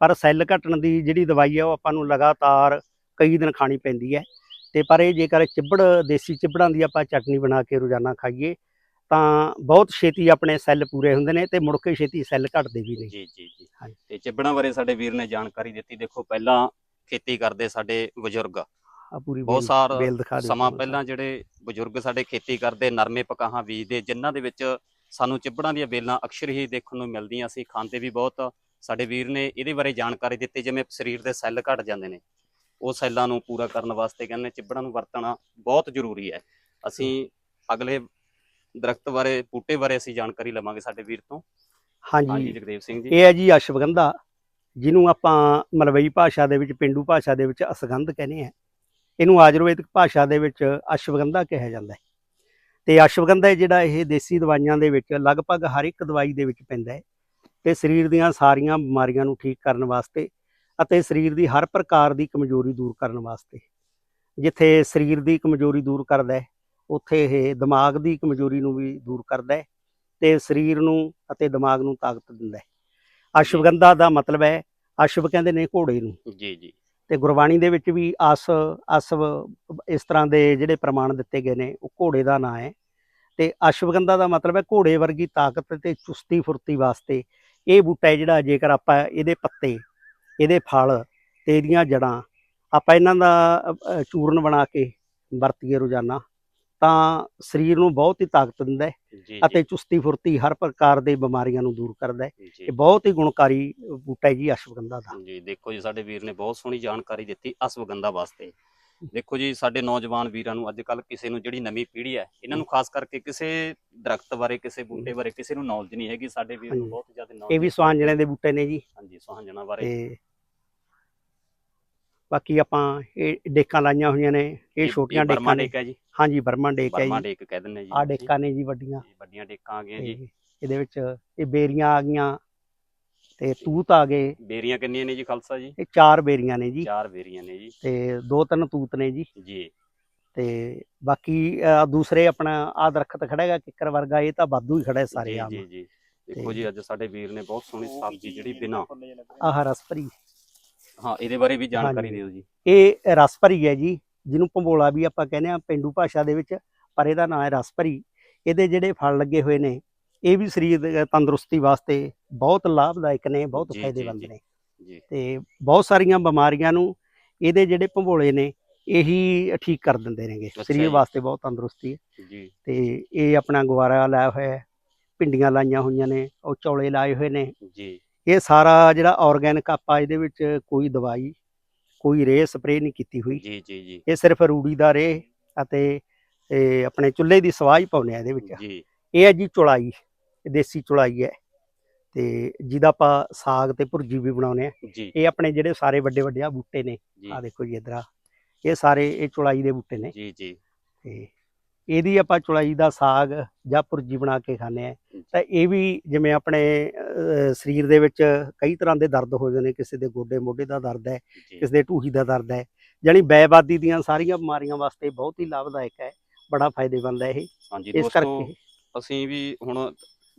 ਪਰ ਸੈੱਲ ਘਟਣ ਦੀ ਜਿਹੜੀ ਦਵਾਈ ਹੈ ਉਹ ਆਪਾਂ ਨੂੰ ਲਗਾਤਾਰ ਕਈ ਦਿਨ ਖਾਣੀ ਪੈਂਦੀ ਹੈ। ਤੇ ਪਰ ਇਹ ਜੇਕਰ ਚਿਬੜ ਦੇਸੀ ਚਿਬੜਾਂ ਦੀ ਆਪਾਂ ਚਟਨੀ ਬਣਾ ਕੇ ਰੋਜ਼ਾਨਾ ਖਾਈਏ ਤਾਂ ਬਹੁਤ ਛੇਤੀ ਆਪਣੇ ਸੈੱਲ ਪੂਰੇ ਹੁੰਦੇ ਨੇ ਤੇ ਮੁੜ ਕੇ ਛੇਤੀ ਸੈੱਲ ਘਟਦੇ ਵੀ ਨੇ ਜੀ ਜੀ ਜੀ। ਹਾਂਜੀ। ਤੇ ਚਿਬੜਾਂ ਬਾਰੇ ਸਾਡੇ ਵੀਰ ਨੇ ਜਾਣਕਾਰੀ ਦਿੱਤੀ। ਦੇਖੋ ਪਹਿਲਾਂ ਖੇਤੀ ਕਰਦੇ ਸਾਡੇ ਬਜ਼ੁਰਗ। ਪੂਰੀ ਬਹੁਤ ਸਾਰ ਸਮਾਂ ਪਹਿਲਾਂ ਜਿਹੜੇ ਬਜ਼ੁਰਗ ਸਾਡੇ ਖੇਤੀ ਕਰਦੇ ਨਰਮੇ ਪਕਾਹਾਂ ਬੀਜਦੇ ਜਿਨ੍ਹਾਂ ਦੇ ਵਿੱਚ ਸਾਨੂੰ ਚਿਬੜਾਂ ਦੀਆਂ ਬੇਲਾਂ ਅਕਸਰ ਹੀ ਦੇਖਣ ਨੂੰ ਮਿਲਦੀਆਂ ਸੀ। ਖਾਂਦੇ ਵੀ ਬਹੁਤ ਸਾਡੇ ਵੀਰ ਨੇ ਇਹਦੇ ਬਾਰੇ ਜਾਣਕਾਰੀ ਦਿੱਤੀ ਜਿਵੇਂ ਸਰੀਰ ਦੇ ਸੈੱਲ ਘਟ ਜਾਂਦੇ ਨੇ ਉਹ ਸੈੱਲਾਂ ਨੂੰ ਪੂਰਾ ਕਰਨ ਵਾਸਤੇ ਕਹਿੰਦੇ ਚਿਬੜਾਂ ਨੂੰ ਵਰਤਣਾ ਬਹੁਤ ਜ਼ਰੂਰੀ ਹੈ। ਅਸੀਂ ਅਗਲੇ ਦਰਖਤ ਬਾਰੇ ਬੂਟੇ ਬਾਰੇ ਅਸੀਂ ਜਾਣਕਾਰੀ ਲਵਾਂਗੇ ਸਾਡੇ ਵੀਰ ਤੋਂ। ਹਾਂਜੀ। ਜਗਦੇਵ ਸਿੰਘ ਜੀ। ਇਹ ਹੈ ਜੀ ਅਸ਼ਵਗੰਧਾ ਜਿਹਨੂੰ ਆਪਾਂ ਮਲਵਈ ਭਾਸ਼ਾ ਦੇ ਵਿੱਚ ਪਿੰਡੂ ਭਾਸ਼ਾ ਦੇ ਵਿੱਚ ਅਸਗੰਧ ਕਹਿੰਦੇ ਆ ਇਹਨੂੰ ਆਯੁਰਵੈਦਿਕ ਭਾਸ਼ਾ ਦੇ ਵਿੱਚ ਅਸ਼ਵਗੰਧਾ ਕਿਹਾ ਜਾਂਦਾ ਹੈ। ਤੇ ਅਸ਼ਵਗੰਧਾ ਜਿਹੜਾ ਇਹ ਦੇਸੀ ਦਵਾਈਆਂ ਦੇ ਵਿੱਚ ਲਗਭਗ ਹਰ ਇੱਕ ਦਵਾਈ ਦੇ ਵਿੱਚ ਪੈਂਦਾ ਹੈ। ਤੇ ਸਰੀਰ ਦੀਆਂ ਸਾਰੀਆਂ ਬਿਮਾਰੀਆਂ ਨੂੰ ਠੀਕ ਕਰਨ ਵਾਸਤੇ ਅਤੇ ਸਰੀਰ ਦੀ ਹਰ ਪ੍ਰਕਾਰ ਦੀ ਕਮਜ਼ੋਰੀ ਦੂਰ ਕਰਨ ਵਾਸਤੇ। ਜਿੱਥੇ ਸਰੀਰ ਦੀ ਕਮਜ਼ੋਰੀ ਦੂਰ ਕਰਦਾ ਹੈ ਉੱਥੇ ਇਹ ਦਿਮਾਗ ਦੀ ਕਮਜ਼ੋਰੀ ਨੂੰ ਵੀ ਦੂਰ ਕਰਦਾ ਹੈ ਤੇ ਸਰੀਰ ਨੂੰ ਅਤੇ ਦਿਮਾਗ ਨੂੰ ਤਾਕਤ ਦਿੰਦਾ ਹੈ। ਅਸ਼ਵਗੰਧਾ ਦਾ ਮਤਲਬ ਹੈ ਅਸ਼ਵ ਕਹਿੰਦੇ ਨੇ ਘੋੜੇ ਨੂੰ। ਜੀ ਜੀ। ਤੇ ਗੁਰਬਾਣੀ ਦੇ ਵਿੱਚ ਵੀ ਅਸ ਅਸਵ ਇਸ ਤਰ੍ਹਾਂ ਦੇ ਜਿਹੜੇ ਪ੍ਰਮਾਣ ਦਿੱਤੇ ਗਏ ਨੇ ਉਹ ਘੋੜੇ ਦਾ ਨਾਂ ਹੈ। ਤੇ ਅਸ਼ਵਗੰਧਾ ਦਾ ਮਤਲਬ ਹੈ ਘੋੜੇ ਵਰਗੀ ਤਾਕਤ ਤੇ ਚੁਸਤੀ ਫੁਰਤੀ ਵਾਸਤੇ ਇਹ ਬੂਟਾ ਜਿਹੜਾ ਜੇਕਰ ਆਪਾਂ ਇਹਦੇ ਪੱਤੇ ਇਹਦੇ ਫਲ ਤੇ ਇਹਦੀਆਂ ਜੜਾਂ ਆਪਾਂ ਇਹਨਾਂ ਦਾ ਚੂਰਨ ਬਣਾ ਕੇ ਵਰਤੀਏ ਰੋਜ਼ਾਨਾ ਤਾਂ ਸਰੀਰ ਨੂੰ ਬਹੁਤ ਹੀ ਤਾਕਤ ਦਿੰਦਾ ਹੈ ਅਤੇ ਚੁਸਤੀ ਫੁਰਤੀ ਹਰ ਪ੍ਰਕਾਰ ਦੇ ਬਿਮਾਰੀਆਂ ਨੂੰ ਦੂਰ ਕਰਦਾ ਹੈ। ਇਹ ਬਹੁਤ ਹੀ ਗੁਣਕਾਰੀ ਬੂਟਾ ਹੈ ਜੀ ਅਸ਼ਵਗੰਧਾ ਦਾ। ਜੀ ਦੇਖੋ ਜੀ ਸਾਡੇ ਵੀਰ ਨੇ ਬਹੁਤ ਸੋਹਣੀ ਜਾਣਕਾਰੀ ਦਿੱਤੀ ਅਸਵਗੰਧਾ ਵਾਸਤੇ। ਦੇਖੋ ਜੀ ਸਾਡੇ ਨੌਜਵਾਨ ਵੀਰਾਂ ਨੂੰ ਅੱਜ ਕੱਲ ਕਿਸੇ ਨੂੰ ਜਿਹੜੀ ਨਵੀਂ ਪੀੜ੍ਹੀ ਹੈ ਇਹਨਾਂ ਨੂੰ ਖਾਸ ਕਰਕੇ ਕਿਸੇ ਦਰਖਤ ਬਾਰੇ ਕਿਸੇ ਬੂਟੇ ਬਾਰੇ ਕਿਸੇ ਨੂੰ ਨੌਲੇਜ ਨਹੀਂ ਹੈਗੀ ਸਾਡੇ ਵੀਰ ਨੂੰ। ਬਹੁਤ ਜ਼ਿਆਦਾ ਇਹ knowledge ਵੀ ਸੁਹਾਂਜਣੇ ਦੇ ਬੂਟੇ ਨੇ ਜੀ। ਹਾਂਜੀ ਸੁਹਾਂਜਣਾ ਬਾਰੇ। ਤੇ ਬਾਕੀ ਆਪਾਂ ਇਹ ਡੇਕਾਂ ਲਾਈਆਂ ਹੋਈਆਂ ਨੇ ਇਹ ਛੋਟੀਆਂ ਬਰਮਾ ਡੇਕਾਂ ਨੇ। ਹਾਂਜੀ ਬਰਮਾ ਡੇਕ ਹੈ ਬਰਮਾ ਜੀ। ਡੇਕ ਕਹਿ ਦਿੰਦੇ ਜੀ ਆ ਡੇਕਾਂ ਨੇ ਜੀ ਵੱਡੀਆਂ। ਵੱਡੀਆਂ ਡੇਕਾਂ ਆ ਗਈਆਂ ਜੀ। ਇਹਦੇ ਵਿੱਚ ਇਹ ਬੇਰੀਆਂ ਆ ਗਈਆਂ। ਤੇ ਤੂਤ ਆ ਗਏ। ਬੇਰੀਆਂ ਕਿੰਨੀਆਂ ਨੇ ਜੀ ਖਾਲਸਾ ਜੀ? ਇਹ ਚਾਰ ਬੇਰੀਆਂ ਨੇ ਜੀ। ਚਾਰ ਬੇਰੀਆਂ ਨੇ ਜੀ। ਤੇ ਦੋ ਤਿੰਨ ਤੂਤ ਨੇ ਜੀ। ਜੀ। ਤੇ ਬਾਕੀ ਦੂਸਰੇ ਆਪਣਾ ਆ ਦਰਖਤ ਖੜਾ ਹੈਗਾ ਕਿੱਕਰ ਵਰਗਾ ਇਹ ਤਾਂ ਵਾਧੂ ਹੀ ਖੜਾ ਹੈ ਸਾਰੇ ਜੀ ਆਮ। ਜੀ ਜੀ। ਦੇਖੋ ਜੀ ਅੱਜ ਸਾਡੇ ਵੀਰ ਨੇ ਬਹੁਤ ਸੋਹਣੀ ਸਬਜ਼ੀ ਜਿਹੜੀ ਬਿਨਾ ਆਹ ਰਸਪਰੀ ਹਾਂ ਇਹਦੇ ਬਾਰੇ ਵੀ ਜਾਣਕਾਰੀ ਹਾਂਜੀ। ਦਿਓ ਜੀ। ਇਹ ਰਸਪਰੀ ਹੈ ਜੀ ਜਿਹਨੂੰ ਭੰਬੋਲਾ ਵੀ ਆਪਾਂ ਕਹਿੰਦੇ ਆ ਪਿੰਡੂ ਭਾਸ਼ਾ ਦੇ ਵਿੱਚ ਪਰ ਇਹਦਾ ਨਾਮ ਹੈ ਰਸਪਰੀ ਇਹਦੇ ਜਿਹੜੇ ਫਲ ਲੱਗੇ ਹੋਏ ਨੇ ਇਹ ਵੀ ਸਰੀਰ ਦੀ ਤੰਦਰੁਸਤੀ ਵਾਸਤੇ ਬਹੁਤ ਲਾਭਦਾਇਕ ਨੇ ਬਹੁਤ ਫਾਇਦੇਮੰਦ। ਨੇ। ਜੀ। ਤੇ ਬਹੁਤ ਸਾਰੀਆਂ ਬਿਮਾਰੀਆਂ ਨੂੰ ਇਹਦੇ ਜਿਹੜੇ ਭੰਬੋਲੇ ਨੇ ਇਹੀ ਠੀਕ ਕਰ ਦਿੰਦੇ ਨੇਗੇ। ਸਰੀਰ। ਵਾਸਤੇ ਬਹੁਤ ਤੰਦਰੁਸਤੀ ਹੈ। ਜੀ। ਤੇ ਇਹ ਆਪਣਾ ਗੁਵਾਰਾ ਲਾਇਆ ਹੋਇਆ ਹੈ ਭਿੰਡੀਆਂ ਲਾਈਆਂ ਹੋਈਆਂ ਨੇ ਉਹ ਚੌਲੇ ਲਾਏ ਹੋਏ ਨੇ। ਜੀ। ਇਹ ਸਾਰਾ ਜਿਹੜਾ ਆਰਗੈਨਿਕ ਆਪਾਂ ਇਹਦੇ ਵਿੱਚ ਕੋਈ ਦਵਾਈ ਕੋਈ ਰੇ ਸਪਰੇਅ ਨਹੀਂ ਕੀਤੀ ਹੋਈ। ਜੀ ਜੀ ਜੀ। ਇਹ ਸਿਰਫ ਰੂੜੀ ਦਾ ਰੇ ਅਤੇ ਇਹ ਆਪਣੇ ਚੁੱਲ੍ਹੇ ਦੀ ਸਵਾਹ ਹੀ ਪਾਉਂਦੇ ਆ ਇਹਦੇ ਵਿੱਚ। ਜੀ। ਇਹ ਹੈ ਜੀ ਚੁਲਾਈ। ਇਹ ਦੇਸੀ ਚੁਲਾਈ ਹੈ। ਤੇ ਜਿਹਦਾ ਆਪਾਂ ਸਾਗ ਤੇ ਭੁਰਜੀ ਵੀ ਬਣਾਉਂਦੇ ਆ ਜੀ। ਇਹ ਆਪਣੇ ਜਿਹੜੇ ਸਾਰੇ ਵੱਡੇ ਵੱਡੇ ਆ ਬੂਟੇ ਨੇ। ਜੀ। ਆ ਦੇਖੋ ਜੀ ਇਧਰ ਆ। ਇਹ ਸਾਰੇ ਇਹ ਚੁਲਾਈ ਦੇ ਬੂਟੇ ਨੇ। ਜੀ ਜੀ। ਤੇ ਇਹਦੀ ਆਪਾਂ ਚੁਲਾਈ ਦਾ ਸਾਗ ਜਾਂ ਭੁਰਜੀ ਬਣਾ ਕੇ ਖਾਂਦੇ ਆ ਤਾਂ ਇਹ ਵੀ ਜਿਵੇਂ ਆਪਣੇ ਅਹ, ਸਰੀਰ ਦੇ ਵਿੱਚ ਕਈ ਤਰ੍ਹਾਂ ਦੇ ਦਰਦ ਹੋ ਜਾਂਦੇ ਨੇ। ਕਿਸੇ ਦੇ ਗੋਡੇ ਮੋਢੇ ਦਾ ਦਰਦ ਹੈ ਜੀ। ਕਿਸੇ ਦੇ ਢੂਹੀ ਦਾ ਦਰਦ ਹੈ। ਜਾਣੀ ਬੈਵਾਦੀ ਦੀਆਂ ਸਾਰੀਆਂ ਬਿਮਾਰੀਆਂ ਵਾਸਤੇ ਬਹੁਤ ਹੀ ਲਾਭਦਾਇਕ ਹੈ। ਬੜਾ ਫਾਇਦੇਮੰਦ ਹੈ ਇਹ। ਹਾਂਜੀ ਇਸ ਦੋਸਤੋ ਕਰਕੇ ਅਸੀਂ ਵੀ ਹੁਣ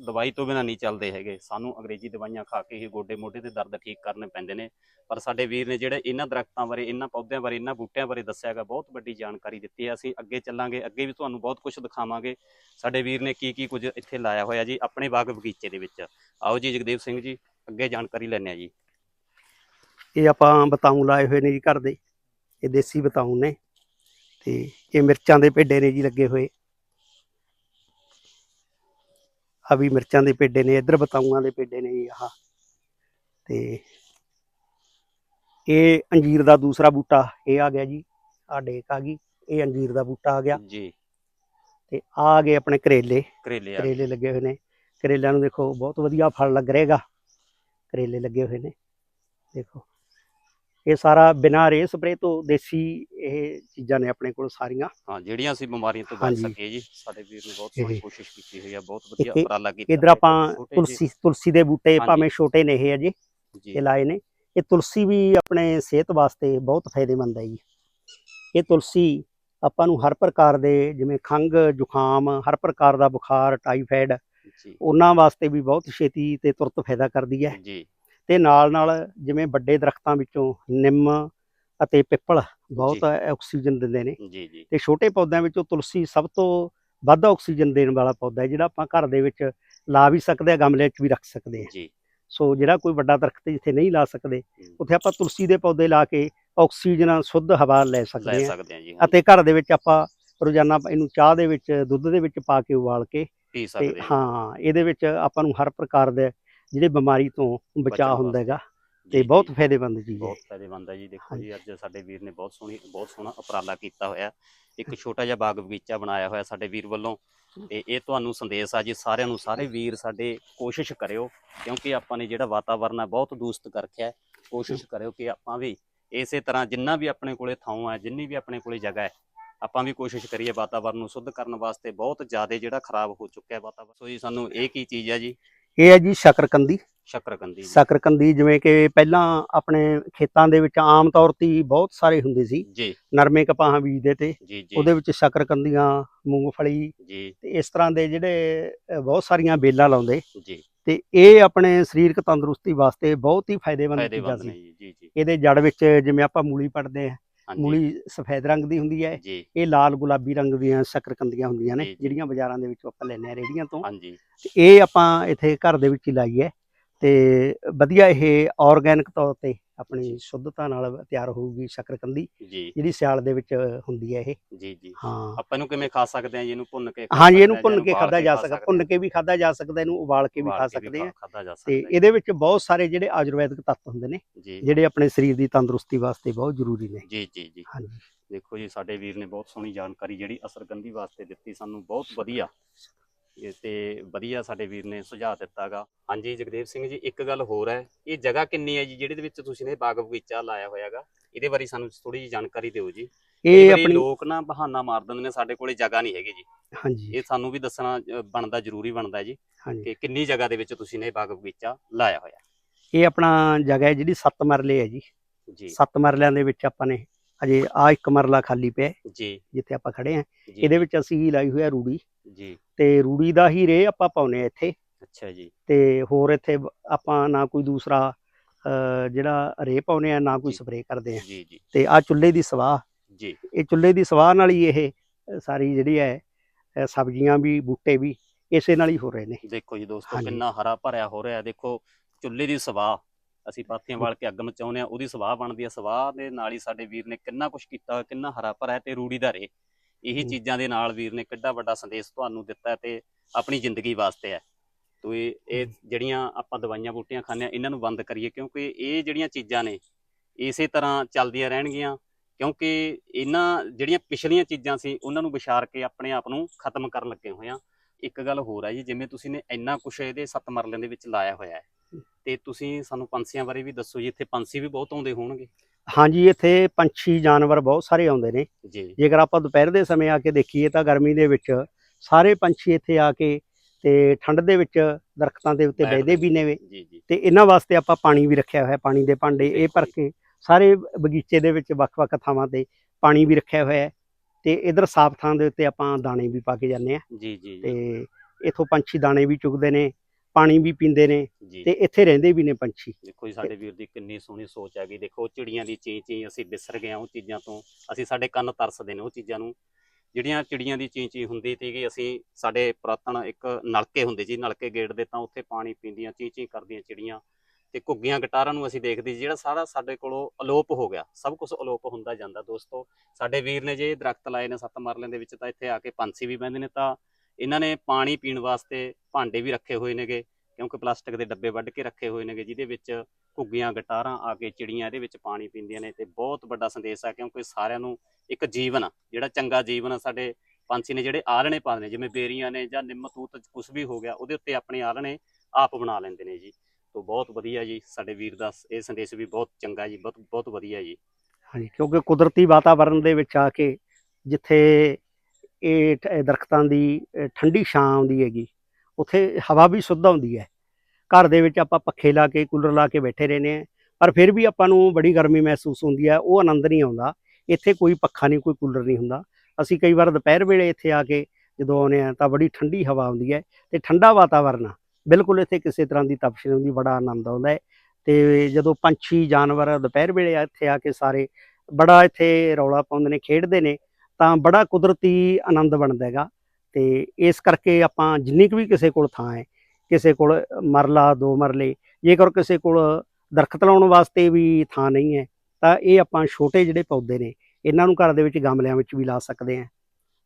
ਦਵਾਈ ਤੋਂ ਬਿਨਾਂ ਨਹੀਂ ਚੱਲਦੇ ਹੈਗੇ। ਸਾਨੂੰ ਅੰਗਰੇਜ਼ੀ ਦਵਾਈਆਂ ਖਾ ਕੇ ਹੀ ਗੋਡੇ ਮੋਢੇ ਦੇ ਦਰਦ ਠੀਕ ਕਰਨੇ ਪੈਂਦੇ ਨੇ। ਪਰ ਸਾਡੇ ਵੀਰ ਨੇ ਜਿਹੜੇ ਇਹਨਾਂ ਦਰਖਤਾਂ ਬਾਰੇ, ਇਹਨਾਂ ਪੌਦਿਆਂ ਬਾਰੇ, ਇਹਨਾਂ ਬੂਟਿਆਂ ਬਾਰੇ ਦੱਸਿਆਗਾ ਬਹੁਤ ਵੱਡੀ ਜਾਣਕਾਰੀ ਦਿੱਤੀ ਹੈ। ਅਸੀਂ ਅੱਗੇ ਚੱਲਾਂਗੇ, ਅੱਗੇ ਵੀ ਤੁਹਾਨੂੰ ਬਹੁਤ ਕੁਝ ਦਿਖਾਵਾਂਗੇ। ਸਾਡੇ ਵੀਰ ਨੇ ਕੀ ਕੀ ਕੁਝ ਇੱਥੇ ਲਾਇਆ ਹੋਇਆ ਜੀ, ਆਪਣੇ ਬਾਗ ਬਗੀਚੇ ਦੇ ਵਿੱਚ। ਆਓ ਜੀ, ਜਗਦੇਵ ਸਿੰਘ ਜੀ, ਅੱਗੇ ਜਾਣਕਾਰੀ ਲੈਣੇ ਆ ਜੀ। ਇਹ ਆਪਾਂ ਬਤਾਊ ਲਾਏ ਹੋਏ ਨੇ ਜੀ ਘਰ ਦੇ। ਇਹ ਦੇਸੀ ਬਤਾਊ ਨੇ। ਤੇ ਇਹ ਮਿਰਚਾਂ ਦੇ ਭੇਡੇ ਨੇ ਜੀ ਲੱਗੇ ਹੋਏ। ਆ ਵੀ ਮਿਰਚਾਂ ਦੇ ਪੇਡੇ ਨੇ ਇੱਧਰ ਬਤਾਊਆਂ ਦੇ ਪੇਡੇ ਨੇ ਆਹ। ਤੇ ਇਹ ਅੰਜੀਰ ਦਾ ਦੂਸਰਾ ਬੂਟਾ ਇਹ ਆ ਗਿਆ ਜੀ ਆ ਡੇਕ ਆ ਗਈ ਇਹ ਅੰਜੀਰ ਦਾ ਬੂਟਾ ਆ ਗਿਆ। ਜੀ। ਤੇ ਆ ਆ ਗਏ ਆਪਣੇ ਕਰੇਲੇ। ਕਰੇਲੇ ਆ ਕਰੇਲੇ ਲੱਗੇ ਹੋਏ ਨੇ। ਕਰੇਲਿਆਂ ਨੂੰ ਦੇਖੋ ਬਹੁਤ ਵਧੀਆ ਫਲ ਲੱਗ ਰਹੇਗਾ। ਕਰੇਲੇ ਲੱਗੇ ਹੋਏ ਨੇ। ਦੇਖੋ। ਇਹ ਸਾਰਾ ਬਿਨਾਂ ਰੇ ਸਪਰੇ ਤੋਂ ਦੇਸੀ ਇਹ ਚੀਜ਼ਾਂ ਨੇ ਆਪਣੇ ਕੋਲ ਸਾਰੀਆਂ। ਹਾਂ ਜਿਹੜੀਆਂ ਅਸੀਂ ਬਿਮਾਰੀਆਂ ਤੋਂ ਬਚ ਹਾਂਜੀ। ਸਕੇ ਜੀ ਸਾਡੇ ਵੀਰ ਨੇ ਬਹੁਤ ਸੋਹਣੀ ਕੋਸ਼ਿਸ਼ ਕੀਤੀ ਹੋਈ ਆ ਬਹੁਤ ਵਧੀਆ ਉਪਰਾਲਾ ਕੀਤਾ ਇਧਰ। ਆਪਾਂ ਤੁਲਸੀ ਤੁਲਸੀ ਦੇ ਬੂਟੇ। ਭਾਵੇਂ ਛੋਟੇ ਨੇ ਇਹ ਅਜੇ ਜੀ ਇਹ ਲਾਏ ਨੇ। ਇਹ ਤੁਲਸੀ ਵੀ ਆਪਣੇ ਸਿਹਤ ਵਾਸਤੇ ਬਹੁਤ ਫਾਇਦੇਮੰਦ ਹੈ ਜੀ। ਇਹ ਤੁਲਸੀ ਆਪਾਂ ਨੂੰ ਹਰ ਪ੍ਰਕਾਰ ਦੇ ਜਿਵੇਂ ਖੰਘ ਜ਼ੁਕਾਮ ਹਰ ਪ੍ਰਕਾਰ ਦਾ ਬੁਖਾਰ ਟਾਈਫਾਇਡ ਉਹਨਾਂ ਵਾਸਤੇ ਵੀ ਬਹੁਤ ਛੇਤੀ ਤੇ ਤੁਰਤ ਫਾਇਦਾ ਕਰਦੀ ਹੈ। ਜੀ। ਤੇ ਨਾਲ ਨਾਲ ਜਿਵੇਂ ਵੱਡੇ ਦਰਖਤਾਂ ਵਿੱਚੋਂ ਨਿੰਮ ਅਤੇ ਪਿੱਪਲ ਬਹੁਤ ਆਕਸੀਜਨ ਦਿੰਦੇ ਨੇ। ਜੀ ਜੀ। ਤੇ ਛੋਟੇ ਪੌਦਿਆਂ ਵਿੱਚੋਂ ਤੁਲਸੀ ਸਭ ਤੋਂ ਵੱਧ ਆਕਸੀਜਨ ਦੇਣ ਵਾਲਾ ਪੌਦਾ ਹੈ ਜਿਹੜਾ ਆਪਾਂ ਘਰ ਦੇ ਵਿੱਚ ਲਾ ਵੀ ਸਕਦੇ ਆ ਗਮਲੇ 'ਚ ਵੀ ਰੱਖ ਸਕਦੇ ਆ। ਜੀ। ਸੋ ਜਿਹੜਾ ਕੋਈ ਵੱਡਾ ਦਰਖਤ ਜਿੱਥੇ ਨਹੀਂ ਲਾ ਸਕਦੇ ਉੱਥੇ ਆਪਾਂ ਤੁਲਸੀ ਦੇ ਪੌਦੇ ਲਾ ਕੇ ਆਕਸੀਜਨ ਸ਼ੁੱਧ ਹਵਾ ਲੈ ਸਕਦੇ ਆ। ਅਤੇ ਘਰ ਦੇ ਵਿੱਚ ਆਪਾਂ ਰੋਜ਼ਾਨਾ ਇਹਨੂੰ ਚਾਹ ਦੇ ਵਿੱਚ ਦੁੱਧ ਦੇ ਵਿੱਚ ਪਾ ਕੇ ਉਬਾਲ ਕੇ ਪੀ ਸਕਦੇ ਹਾਂ ਇਹਦੇ ਵਿੱਚ ਆਪਾਂ ਨੂੰ ਹਰ ਪ੍ਰਕਾਰ ਦੇ ਜਿਹੜੇ ਬਿਮਾਰੀ ਤੋਂ ਬਚਾਅ ਹੁੰਦਾ ਹੈਗਾ ਤੇ ਬਹੁਤ ਫਾਇਦੇਮੰਦ ਚੀਜ਼ ਹੈ। ਬਹੁਤ ਫਾਇਦੇਮੰਦ ਹੈ ਜੀ। ਦੇਖੋ। ਜੀ ਅੱਜ ਸਾਡੇ ਵੀਰ ਨੇ ਬਹੁਤ ਸੋਹਣੀ ਬਹੁਤ ਸੋਹਣਾ ਉਪਰਾਲਾ ਕੀਤਾ ਹੋਇਆ। ਇੱਕ ਛੋਟਾ ਜਿਹਾ ਬਾਗ ਬਗੀਚਾ ਬਣਾਇਆ ਹੋਇਆ ਸਾਡੇ ਵੀਰ ਵੱਲੋਂ। ਤੇ ਇਹ ਤੁਹਾਨੂੰ ਸੰਦੇਸ਼ ਆ ਜੀ ਸਾਰਿਆਂ ਨੂੰ ਸਾਰੇ ਵੀਰ ਸਾਡੇ ਕੋਸ਼ਿਸ਼ ਕਰਿਓ ਕਿਉਂਕਿ ਆਪਾਂ ਨੇ ਜਿਹੜਾ ਵਾਤਾਵਰਨ ਹੈ ਬਹੁਤ ਦੂਸ਼ਿਤ ਕਰ ਰੱਖਿਆ ਕੋਸ਼ਿਸ਼ ਕਰਿਓ ਕਿ ਆਪਾਂ ਵੀ ਇਸੇ ਤਰ੍ਹਾਂ ਜਿੰਨਾ ਵੀ ਆਪਣੇ ਕੋਲੇ ਥਾਂ ਹੈ ਜਿੰਨੀ ਵੀ ਆਪਣੇ ਕੋਲੇ ਜਗ੍ਹਾ ਹੈ ਆਪਾਂ ਵੀ ਕੋਸ਼ਿਸ਼ ਕਰੀਏ ਵਾਤਾਵਰਨ ਨੂੰ ਸ਼ੁੱਧ ਕਰਨ ਵਾਸਤੇ। ਬਹੁਤ ਜ਼ਿਆਦਾ ਜਿਹੜਾ ਖਰਾਬ ਹੋ ਚੁੱਕਿਆ ਹੈ ਵਾਤਾਵਰਨ। ਸੋ ਜੀ ਸਾਨੂੰ ਇਹ ਕੀ ਚੀਜ਼ ਹੈ ਜੀ? ਇਹ ਹੈ ਜੀ ਸ਼ਕਰਕੰਦੀ। ਸ਼ੱਕਰਕੰਦੀ ਸ਼ਕਰਕੰਦੀ ਜਿਵੇਂ ਕਿ ਪਹਿਲਾਂ ਆਪਣੇ ਖੇਤਾਂ ਦੇ ਵਿੱਚ ਆਮ ਤੌਰ ਤੇ ਬਹੁਤ ਸਾਰੇ ਹੁੰਦੇ ਸੀ। ਜੀ। ਨਰਮੇ ਕਪਾਹਾਂ ਬੀਜਦੇ ਤੇ। ਉਹਦੇ ਵਿੱਚ ਸ਼ਕਰਕੰਦੀਆਂ ਮੂੰਗਫਲੀ ਜੀ। ਤੇ ਇਸ ਤਰ੍ਹਾਂ ਦੇ ਜਿਹੜੇ ਬਹੁਤ ਸਾਰੀਆਂ ਬੇਲਾਂ ਲਾਉਂਦੇ। ਜੀ। ਤੇ ਇਹ ਆਪਣੇ ਸਰੀਰਕ ਤੰਦਰੁਸਤੀ ਵਾਸਤੇ ਬਹੁਤ ਹੀ ਫਾਇਦੇਮੰਦ ਚੀਜ਼ਾਂ ਸੀ। ਇਹਦੇ ਜੜ ਵਿੱਚ ਜਿਵੇਂ ਆਪਾਂ ਮੂਲੀ ਪੜਦੇ ਆ ਮੂਲੀ ਸਫੈਦ ਰੰਗ ਦੀ ਹੁੰਦੀ ਹੈ। ਜੀ। ਇਹ ਲਾਲ ਗੁਲਾਬੀ ਰੰਗ ਦੀਆਂ ਸ਼ੱਕਰਕੰਦੀਆਂ ਹੁੰਦੀਆਂ ਨੇ। ਜਿਹੜੀਆਂ ਬਾਜ਼ਾਰਾਂ ਦੇ ਵਿੱਚੋਂ ਆਪਾਂ ਲੈਂਦੇ ਆ ਰੇਹੜੀਆਂ ਤੋਂ। ਹਾਂਜੀ। ਤੇ ਇਹ ਆਪਾਂ ਇੱਥੇ ਘਰ ਦੇ ਵਿੱਚ ਹੀ ਲਾਈ ਹੈ। ਤੇ ਵਧੀਆ ਇਹ ਆਰਗੈਨਿਕ ਤੌਰ ਤੇ ਆਪਣੀ ਜੀ। ਸ਼ੁੱਧਤਾ ਨਾਲ ਤਿਆਰ ਹੋਊਗੀ ਸ਼ੱਕਰਕੰਦੀ ਜੀ। ਜਿਹੜੀ ਸਿਆਲ ਦੇ ਵਿੱਚ ਹੁੰਦੀ ਹੈ ਇਹ। ਜੀ ਜੀ। ਹਾਂ। ਆਪਾਂ ਇਹਨੂੰ ਕਿਵੇਂ ਖਾ ਸਕਦੇ ਹਾਂ ਜੀ? ਇਹਨੂੰ ਭੁੰਨ ਕੇ ਹਾਂਜੀ ਸਕਦੇ ਇਹਨੂੰ ਹਾਂ, ਭੁੰਨ ਜਾਂ ਕੇ ਖਾਦਾ ਜਾ ਸਕਦਾ ਭੁੰਨ ਹਾਂ, ਕੇ ਵੀ ਖਾਦਾ ਜਾ ਸਕਦਾ ਇਹਨੂੰ ਉਬਾਲ ਕੇ ਵੀ ਖਾ ਸਕਦੇ ਆ ਜਾ ਤੇ ਇਹਦੇ ਵਿੱਚ ਬਹੁਤ ਸਾਰੇ ਜਿਹੜੇ ਆਯੁਰਵੈਦਿਕ ਤੱਤ ਹੁੰਦੇ ਨੇ ਜੀ। ਜਿਹੜੇ ਆਪਣੇ ਸਰੀਰ ਦੀ ਤੰਦਰੁਸਤੀ ਵਾਸਤੇ ਬਹੁਤ ਜ਼ਰੂਰੀ ਨੇ। ਜੀ ਜੀ ਜੀ। ਹਾਂਜੀ ਦੇਖੋ ਜੀ ਸਾਡੇ ਵੀਰ ਨੇ ਬਹੁਤ ਸੋਹਣੀ ਜਾਣਕਾਰੀ ਜਿਹੜੀ ਅਸਰਗੰਧੀ ਵਾਸਤੇ ਦਿੱਤੀ ਸਾਨੂੰ ਬਹੁਤ ਵਧੀਆ ਤੇ ਵਧੀਆ ਸਾਡੇ ਵੀਰ ਨੇ ਸੁਝਾਅ ਦਿੱਤਾਗਾ। ਹਾਂਜੀ ਜਗਦੇਵ ਸਿੰਘ ਜੀ ਇੱਕ ਗੱਲ ਹੋਰ ਹੈ। ਇਹ ਜਗ੍ਹਾ ਕਿੰਨੀ ਹੈ ਜੀ ਜਿਹੜੇ ਦੇ ਵਿੱਚ ਤੁਸੀਂ ਨੇ ਬਾਗ ਬਗੀਚਾ ਲਾਇਆ ਹੋਇਆਗਾ? ਇਹਦੇ ਬਾਰੇ ਸਾਨੂੰ ਥੋੜੀ ਜਿਹੀ ਜਾਣਕਾਰੀ ਦਿਓ ਜੀ। ਇਹ ਆਪਣੀ ਲੋਕ ਨਾ ਬਹਾਨਾ ਮਾਰ ਦਿੰਦੇ ਨੇ ਸਾਡੇ ਕੋਲੇ ਜਗ੍ਹਾ ਨਹੀਂ ਹੈਗੀ ਜੀ। ਹਾਂਜੀ। ਇਹ ਸਾਨੂੰ ਵੀ ਦੱਸਣਾ ਬਣਦਾ ਜ਼ਰੂਰੀ ਬਣਦਾ ਜੀ ਕਿ ਕਿੰਨੀ ਜਗ੍ਹਾ ਦੇ ਵਿੱਚ ਤੁਸੀਂ ਨੇ ਬਾਗ ਬਗੀਚਾ ਲਾਇਆ ਹੋਇਆ। ਇਹ ਆਪਣਾ ਜਗ੍ਹਾ ਹੈ ਜਿਹੜੀ 7 ਮਰਲੇ ਹੈ ਜੀ। ਜੀ। 7 ਮਰਲਿਆਂ ਦੇ ਵਿੱਚ ਆਪਾਂ ਨੇ ਅਜੇ ਆ ਇੱਕ ਮਰਲਾ ਖਾਲੀ ਪਿਆ ਜੀ। ਜਿੱਥੇ ਆਪਾਂ ਖੜੇ ਆ ਇਹਦੇ ਵਿੱਚ ਅਸੀਂ ਲਾਈ ਹੋਈ ਹੈ ਰੂੜੀ। ਜੀ। ਤੇ ਰੂੜੀ ਦਾ ਹੀ ਰੇ ਆਪਾਂ ਪਾਉਨੇ ਆ ਇੱਥੇ। ਅੱਛਾ ਜੀ। ਤੇ ਹੋਰ ਇੱਥੇ ਆਪਾਂ ਨਾ ਕੋਈ ਦੂਸਰਾ ਜਿਹੜਾ ਰੇ ਪਾਉਨੇ ਆ ਨਾ ਕੋਈ। ਸਪਰੇਅ ਕਰਦੇ ਆ। ਜੀ ਜੀ। ਤੇ ਆ ਚੁੱਲ੍ਹੇ ਦੀ ਸਵਾਹ। ਜੀ। ਇਹ ਚੁੱਲ੍ਹੇ ਦੀ ਸਵਾਹ ਨਾਲ ਹੀ ਇਹ ਸਾਰੀ ਜਿਹੜੀ ਹੈ ਸਬਜ਼ੀਆਂ ਵੀ ਬੂਟੇ ਵੀ ਇਸੇ ਨਾਲ ਹੀ ਹੋ ਰਹੇ ਨੇ। ਦੇਖੋ ਜੀ ਦੋਸਤੋ। ਕਿੰਨਾ ਹਰਾ ਭਰਿਆ ਹੋ ਰਿਹਾ। ਦੇਖੋ ਚੁੱਲ੍ਹੇ ਦੀ ਸਵਾਹ ਅਸੀਂ ਪਾਥੀਆਂ ਵਾਲ ਕੇ ਅੱਗ ਮਚਾਉਂਦੇ ਆ ਉਹਦੀ ਸਵਾਹ ਬਣਦੀ ਆ ਸਵਾਹ ਦੇ ਨਾਲ ਹੀ ਸਾਡੇ ਵੀਰ ਨੇ ਕਿੰਨਾ ਕੁਝ ਕੀਤਾ ਕਿੰਨਾ ਹਰਾ ਭਰਾ ਹੈ ਤੇ ਰੂੜੀ ਦਾ ਰੇ। ਇਹੀ। ਚੀਜ਼ਾਂ ਦੇ ਨਾਲ ਵੀਰ ਨੇ ਕਿੱਡਾ ਵੱਡਾ ਸੰਦੇਸ਼ ਤੁਹਾਨੂੰ ਦਿੱਤਾ ਤੇ ਆਪਣੀ ਜ਼ਿੰਦਗੀ ਵਾਸਤੇ ਹੈ। ਤੋ ਇਹ ਇਹ ਜਿਹੜੀਆਂ ਆਪਾਂ ਦਵਾਈਆਂ ਬੂਟੀਆਂ ਖਾਂਦੇ ਆ ਇਹਨਾਂ ਨੂੰ ਬੰਦ ਕਰੀਏ ਕਿਉਂਕਿ ਇਹ ਜਿਹੜੀਆਂ ਚੀਜ਼ਾਂ ਨੇ ਇਸੇ ਤਰ੍ਹਾਂ ਚੱਲਦੀਆਂ ਰਹਿਣਗੀਆਂ ਕਿਉਂਕਿ ਇਹਨਾਂ ਜਿਹੜੀਆਂ ਪਿਛਲੀਆਂ ਚੀਜ਼ਾਂ ਸੀ ਉਹਨਾਂ ਨੂੰ ਵਿਚਾਰ ਕੇ ਆਪਣੇ ਆਪ ਨੂੰ ਖਤਮ ਕਰਨ ਲੱਗੇ ਹੋਏ ਆ ਇੱਕ ਗੱਲ ਹੋਰ ਹੈ ਜੀ ਜਿਵੇਂ ਤੁਸੀਂ ਨੇ ਇੰਨਾ ਕੁਛ ਇਹਦੇ ਸੱਤ ਮਰਲਿਆਂ ਦੇ ਵਿੱਚ ਲਾਇਆ ਹੋਇਆ ਹੈ। ਤੇ ਤੁਸੀਂ ਸਾਨੂੰ ਪੰਛੀਆਂ ਬਾਰੇ ਵੀ ਦੱਸੋ ਜੀ ਇੱਥੇ ਪੰਛੀ ਵੀ ਬਹੁਤ ਆਉਂਦੇ ਹੋਣਗੇ। ਹਾਂਜੀ ਇੱਥੇ ਪੰਛੀ ਜਾਨਵਰ ਬਹੁਤ ਸਾਰੇ ਆਉਂਦੇ ਨੇ। ਜੀ। ਜੇਕਰ ਆਪਾਂ ਦੁਪਹਿਰ ਦੇ ਸਮੇਂ ਆ ਕੇ ਦੇਖੀਏ ਤਾਂ ਗਰਮੀ ਦੇ ਵਿੱਚ ਸਾਰੇ ਪੰਛੀ ਇੱਥੇ ਆ ਕੇ ਤੇ ਠੰਡ ਦੇ ਵਿੱਚ ਦਰਖਤਾਂ ਦੇ ਉੱਤੇ ਬੈਠਦੇ ਵੀ ਨੇ ਤੇ ਇਹਨਾਂ ਵਾਸਤੇ ਆਪਾਂ ਪਾਣੀ ਵੀ ਰੱਖਿਆ ਹੋਇਆ ਪਾਣੀ ਦੇ ਭਾਂਡੇ। ਇਹ ਭਰ ਕੇ ਸਾਰੇ ਬਗੀਚੇ ਦੇ ਵਿੱਚ ਵੱਖ-ਵੱਖ ਥਾਵਾਂ ਤੇ ਪਾਣੀ ਵੀ ਰੱਖਿਆ ਹੋਇਆ ਤੇ ਇਧਰ ਸਾਫ਼ ਥਾਂ ਦੇ ਉੱਤੇ ਆਪਾਂ ਦਾਣੇ ਵੀ ਪਾ ਕੇ ਜਾਂਦੇ ਆ ਜੀ ਜੀ, ਤੇ ਇਥੋਂ ਪੰਛੀ ਦਾਣੇ ਵੀ ਚੁਗਦੇ ਨੇ। ਪਾਣੀ ਵੀ ਪੀਂਦੇ ਨੇ ਜੀ। ਤੇ ਇੱਥੇ ਰਹਿੰਦੇ ਵੀ ਨੇ ਪੰਛੀ। ਦੇਖੋ ਜੀ ਸਾਡੇ ਵੀਰ ਦੀ ਕਿੰਨੀ ਸੋਹਣੀ ਸੋਚ ਹੈਗੀ ਦੇਖੋ ਚਿੜੀਆਂ ਦੀ ਚੀਂ ਚੀਂ ਅਸੀਂ ਵਿਸਰ ਗਏ ਉਹ ਚੀਜ਼ਾਂ ਤੋਂ। ਅਸੀਂ ਸਾਡੇ ਕੰਨ ਤਰਸਦੇ ਨੇ ਉਹ ਚੀਜ਼ਾਂ ਨੂੰ। ਜਿਹੜੀਆਂ ਚਿੜੀਆਂ ਦੀ ਚੀਂ ਚੀਂ ਹੁੰਦੀ ਸੀਗੀ ਅਸੀਂ ਸਾਡੇ ਪੁਰਾਤਨ ਇੱਕ ਨਲਕੇ ਹੁੰਦੇ ਜੀ ਨਲਕੇ ਗੇੜਦੇ ਤਾਂ ਉੱਥੇ ਪਾਣੀ ਪੀਂਦੀਆਂ ਚੀਂ ਚੀਂ ਕਰਦੀਆਂ ਚਿੜੀਆਂ। ਤੇ ਘੁੱਗੀਆਂ ਗਟਾਰਾਂ ਨੂੰ ਅਸੀਂ ਦੇਖਦੇ ਸੀ, ਜਿਹੜਾ ਸਾਰਾ ਸਾਡੇ ਕੋਲੋਂ ਅਲੋਪ ਹੋ ਗਿਆ। ਸਭ ਕੁਝ ਅਲੋਪ ਹੁੰਦਾ ਜਾਂਦਾ ਦੋਸਤੋ। ਸਾਡੇ ਵੀਰ ਨੇ ਜੇ ਦਰਖਤ ਲਾਏ ਨੇ ਸੱਤ ਮਰਲਿਆਂ ਦੇ ਵਿੱਚ ਤਾਂ ਇੱਥੇ ਆ ਕੇ ਪੰਛੀ ਵੀ ਬਹਿੰਦੇ ਨੇ ਤਾਂ ਇਹਨਾਂ ਨੇ ਪਾਣੀ ਪੀਣ ਵਾਸਤੇ ਭਾਂਡੇ ਵੀ ਰੱਖੇ ਹੋਏ ਨੇਗੇ ਕਿਉਂਕਿ ਪਲਾਸਟਿਕ ਦੇ ਡੱਬੇ ਵੱਢ ਕੇ ਰੱਖੇ ਹੋਏ ਨੇਗੇ ਜਿਹਦੇ ਵਿੱਚ ਘੁੱਗੀਆਂ ਗਟਾਰਾਂ ਆ ਕੇ ਚਿੜੀਆਂ ਇਹਦੇ ਵਿੱਚ ਪਾਣੀ ਪੀਂਦੀਆਂ ਨੇ ਤੇ ਬਹੁਤ ਵੱਡਾ ਸੰਦੇਸ਼ ਆ ਕਿਉਂਕਿ ਸਾਰਿਆਂ ਨੂੰ ਇੱਕ ਜੀਵਨ ਆ, ਜਿਹੜਾ ਚੰਗਾ ਜੀਵਨ ਆ ਸਾਡੇ ਪੰਛੀ ਨੇ ਜਿਹੜੇ ਆਲਣੇ ਪਾਉਂਦੇ ਨੇ ਜਿਵੇਂ ਬੇਰੀਆਂ ਨੇ ਜਾਂ ਨਿੰਮ ਤੂਤ ਕੁਝ ਵੀ ਹੋ ਗਿਆ ਉਹਦੇ ਉੱਤੇ ਆਪਣੇ ਆਲਣੇ ਆਪ ਬਣਾ ਲੈਂਦੇ ਨੇ ਜੀ। ਤੋਂ ਬਹੁਤ ਵਧੀਆ ਜੀ ਸਾਡੇ ਵੀਰ ਦਾ ਇਹ ਸੰਦੇਸ਼ ਵੀ ਬਹੁਤ ਚੰਗਾ ਜੀ ਬਹੁਤ ਬਹੁਤ ਵਧੀਆ ਜੀ। ਹਾਂਜੀ ਕਿਉਂਕਿ ਕੁਦਰਤੀ ਵਾਤਾਵਰਣ ਦੇ ਵਿੱਚ ਆ ਕੇ ਜਿੱਥੇ ਇਹ ਠ- ਦਰਖਤਾਂ ਦੀ ਠੰਡੀ ਛਾਂ ਆਉਂਦੀ ਹੈਗੀ। ਉੱਥੇ ਹਵਾ ਵੀ ਸ਼ੁੱਧ ਆਉਂਦੀ ਹੈ। ਘਰ ਦੇ ਵਿੱਚ ਆਪਾਂ ਪੱਖੇ ਲਾ ਕੇ, ਕੂਲਰ ਲਾ ਕੇ ਬੈਠੇ ਰਹਿੰਦੇ ਆ ਪਰ ਫਿਰ ਵੀ ਆਪਾਂ ਨੂੰ ਬੜੀ ਗਰਮੀ ਮਹਿਸੂਸ ਹੁੰਦੀ ਹੈ। ਉਹ ਆਨੰਦ ਨਹੀਂ ਆਉਂਦਾ। ਇੱਥੇ ਕੋਈ ਪੱਖਾ ਨਹੀਂ, ਕੋਈ ਕੂਲਰ ਨਹੀਂ ਹੁੰਦਾ। ਅਸੀਂ ਕਈ ਵਾਰ ਦੁਪਹਿਰ ਵੇਲੇ ਇੱਥੇ ਆ ਕੇ ਜਦੋਂ ਆਉਂਦੇ ਆ ਤਾਂ ਬੜੀ ਠੰਡੀ ਹਵਾ ਆਉਂਦੀ ਹੈ ਤੇ ਠੰਡਾ ਵਾਤਾਵਰਨ ਆ। ਬਿਲਕੁਲ ਇੱਥੇ ਕਿਸੇ ਤਰ੍ਹਾਂ ਦੀ ਤਪਸ਼ ਨਹੀਂ ਹੁੰਦੀ, ਬੜਾ ਆਨੰਦ ਆਉਂਦਾ ਹੈ। ਤੇ ਜਦੋਂ ਪੰਛੀ, ਜਾਨਵਰ ਦੁਪਹਿਰ ਵੇਲੇ ਇੱਥੇ ਆ ਕੇ ਸਾਰੇ ਬੜਾ ਇੱਥੇ ਰੌਲਾ ਪਾਉਂਦੇ ਨੇ, ਖੇਡਦੇ ਨੇ ਤਾਂ ਬੜਾ ਕੁਦਰਤੀ ਆਨੰਦ ਬਣਦਾ ਹੈਗਾ ਤੇ ਇਸ ਕਰਕੇ ਆਪਾਂ ਜਿੰਨੀ ਕੁ ਵੀ ਕਿਸੇ ਕੋਲ ਥਾਂ ਹੈ ਕਿਸੇ ਕੋਲ ਮਰਲਾ ਦੋ ਮਰਲੇ ਜੇਕਰ ਕਿਸੇ ਕੋਲ ਦਰਖਤ ਲਾਉਣ ਵਾਸਤੇ ਵੀ ਥਾਂ ਨਹੀਂ ਹੈ ਤਾਂ ਇਹ ਆਪਾਂ ਛੋਟੇ ਜਿਹੜੇ ਪੌਦੇ ਨੇ ਇਹਨਾਂ ਨੂੰ ਘਰ ਦੇ ਵਿੱਚ ਗਮਲਿਆਂ ਵਿੱਚ ਵੀ ਲਾ ਸਕਦੇ ਹਾਂ।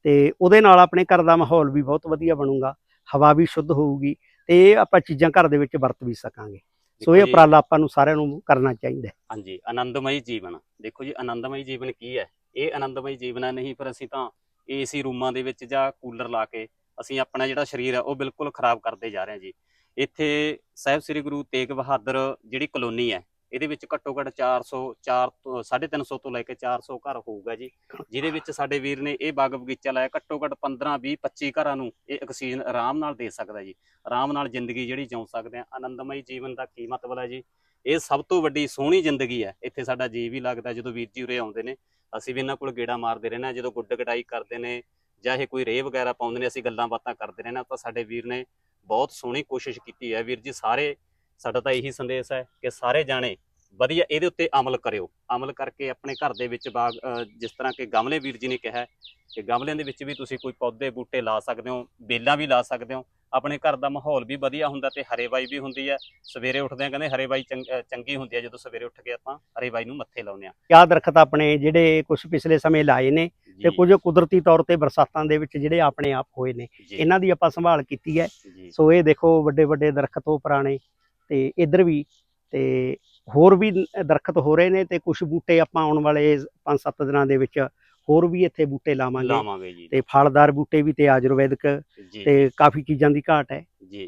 ਤੇ ਉਹਦੇ ਨਾਲ ਆਪਣੇ ਘਰ ਦਾ ਮਾਹੌਲ ਵੀ ਬਹੁਤ ਵਧੀਆ ਬਣੂਗਾ ਹਵਾ ਵੀ ਸ਼ੁੱਧ ਹੋਊਗੀ ਤੇ ਇਹ ਆਪਾਂ ਚੀਜ਼ਾਂ ਘਰ ਦੇ ਵਿੱਚ ਵਰਤ ਵੀ ਸਕਾਂਗੇ। ਸੋ ਇਹ ਉਪਰਾਲਾ ਆਪਾਂ ਨੂੰ ਸਾਰਿਆਂ ਨੂੰ ਕਰਨਾ ਚਾਹੀਦਾ ਹਾਂਜੀ ਆਨੰਦਮਈ ਜੀਵਨ ਦੇਖੋ ਜੀ ਆਨੰਦਮਈ ਜੀਵਨ ਕੀ ਹੈ? ਇਹ ਆਨੰਦਮਈ ਜੀਵਨ ਹੈ ਨਹੀਂ ਫਿਰ ਅਸੀਂ ਤਾਂ ਏਸੀ ਰੂਮਾਂ ਦੇ ਵਿੱਚ ਜਾਂ ਕੂਲਰ ਲਾ ਕੇ ਅਸੀਂ ਆਪਣਾ ਜਿਹੜਾ ਸਰੀਰ ਹੈ ਉਹ ਬਿਲਕੁਲ ਖਰਾਬ ਕਰਦੇ ਜਾ ਰਹੇ ਹਾਂ ਜੀ। ਇੱਥੇ ਸਾਹਿਬ ਸ੍ਰੀ ਗੁਰੂ ਤੇਗ ਬਹਾਦਰ ਜਿਹੜੀ ਕਲੋਨੀ ਹੈ, ਇਹਦੇ ਵਿੱਚ ਘੱਟੋ ਘੱਟ 400 4 ਤੋਂ 350 ਤੋਂ ਲੈ ਕੇ 400 ਘਰ ਹੋਊਗਾ ਜੀ। ਜਿਹਦੇ ਵਿੱਚ ਸਾਡੇ ਵੀਰ ਨੇ ਇਹ ਬਾਗ ਬਗੀਚਾ ਲਾਇਆ, ਘੱਟੋ ਘੱਟ 15 20 25 ਘਰਾਂ ਨੂੰ ਇਹ ਆਕਸੀਜਨ ਆਰਾਮ ਨਾਲ ਦੇ ਸਕਦਾ ਜੀ। ਆਰਾਮ ਨਾਲ ਜ਼ਿੰਦਗੀ ਜਿਹੜੀ ਜਿਉ ਸਕਦੇ ਆ ਆਨੰਦਮਈ ਜੀਵਨ ਦਾ ਕੀ ਮਤਲਬ ਹੈ ਜੀ? ਇਹ ਸਭ ਤੋਂ ਵੱਡੀ ਸੋਹਣੀ ਜ਼ਿੰਦਗੀ ਹੈ। ਇੱਥੇ ਸਾਡਾ ਜੀ ਵੀ ਲੱਗਦਾ ਜਦੋਂ ਵੀਰ ਜੀ ਉਰੇ ਆਉਂਦੇ ਨੇ। ਅਸੀਂ ਵੀ ਇਹਨਾਂ ਕੋਲ ਗੇੜਾ ਮਾਰਦੇ ਰਹਿੰਦੇ ਹਾਂ, ਜਦੋਂ ਗੁੱਡ ਗਡਾਈ ਕਰਦੇ ਨੇ ਜਾਂ ਇਹ ਕੋਈ ਰੇਹ ਵਗੈਰਾ ਪਾਉਂਦੇ ਨੇ, ਅਸੀਂ ਗੱਲਾਂ ਬਾਤਾਂ ਕਰਦੇ ਰਹਿੰਦੇ ਤਾਂ ਸਾਡੇ ਵੀਰ ਨੇ ਬਹੁਤ ਸੋਹਣੀ ਕੋਸ਼ਿਸ਼ ਕੀਤੀ ਹੈ। ਵੀਰ ਜੀ, ਸਾਰੇ ਸਾਡਾ ਤਾਂ ਇਹੀ ਸੰਦੇਸ਼ ਹੈ ਕਿ ਸਾਰੇ ਜਾਣੇ ਵਧੀਆ ਇਹਦੇ ਉੱਤੇ ਅਮਲ ਕਰਿਓ। ਅਮਲ ਕਰਕੇ ਆਪਣੇ ਘਰ ਦੇ ਵਿੱਚ ਬਾਗ ਜਿਸ ਤਰ੍ਹਾਂ ਕਿ ਗਮਲੇ ਵੀਰ ਜੀ ਨੇ ਕਿਹਾ ਕਿ ਗਮਲਿਆਂ ਦੇ ਵਿੱਚ ਵੀ ਤੁਸੀਂ ਕੋਈ ਪੌਦੇ ਬੂਟੇ ਲਾ ਸਕਦੇ ਹੋ, ਬੇਲਾਂ ਵੀ ਲਾ ਸਕਦੇ ਹੋ ਆਪਣੇ ਘਰ ਦਾ ਮਾਹੌਲ ਵੀ ਵਧੀਆ ਹੁੰਦਾ ਤੇ ਹਰੇਵਾਈ ਵੀ ਹੁੰਦੀ ਹੈ। ਸਵੇਰੇ ਉੱਠਦੇ ਆ ਕਹਿੰਦੇ ਹਰੇਵਾਈ ਚੰਗ- ਹੁੰਦੀ ਹੈ। ਜਦੋਂ ਸਵੇਰੇ ਉੱਠ ਕੇ ਆਪਾਂ ਹਰੇਵਾਈ ਨੂੰ ਮੱਥੇ ਲਾਉਂਦੇ ਆ ਆਹ ਦਰਖਤ ਆਪਣੇ ਜਿਹੜੇ ਕੁਝ ਪਿਛਲੇ ਸਮੇਂ ਲਾਏ ਨੇ ਤੇ ਕੁਝ ਕੁਦਰਤੀ ਤੌਰ ਤੇ ਬਰਸਾਤਾਂ ਦੇ ਵਿੱਚ ਜਿਹੜੇ ਆਪਣੇ ਆਪ ਹੋਏ ਨੇ ਇਹਨਾਂ ਦੀ ਆਪਾਂ ਸੰਭਾਲ ਕੀਤੀ ਹੈ। ਸੋ ਇਹ ਦੇਖੋ ਵੱਡੇ ਵੱਡੇ ਦਰਖਤ ਉਹ ਪੁਰਾਣੇ ਤੇ ਇੱਧਰ ਵੀ ਤੇ ਹੋਰ ਵੀ ਦਰਖਤ ਹੋ ਰਹੇ ਨੇ ਤੇ ਕੁਝ ਬੂਟੇ ਆਪਾਂ ਆਉਣ ਵਾਲੇ 5-7 ਦਿਨਾਂ ਦੇ ਵਿੱਚ ਹੋਰ ਵੀ ਇੱਥੇ ਬੂਟੇ ਲਾਵਾਂਗੇ ਲਾਵਾਂਗੇ ਜੀ ਤੇ ਫਲਦਾਰ ਬੂਟੇ ਵੀ ਤੇ ਆਯੁਰਵੈਦਿਕ ਤੇ ਕਾਫੀ ਚੀਜ਼ਾਂ ਦੀ ਘਾਟ ਹੈ।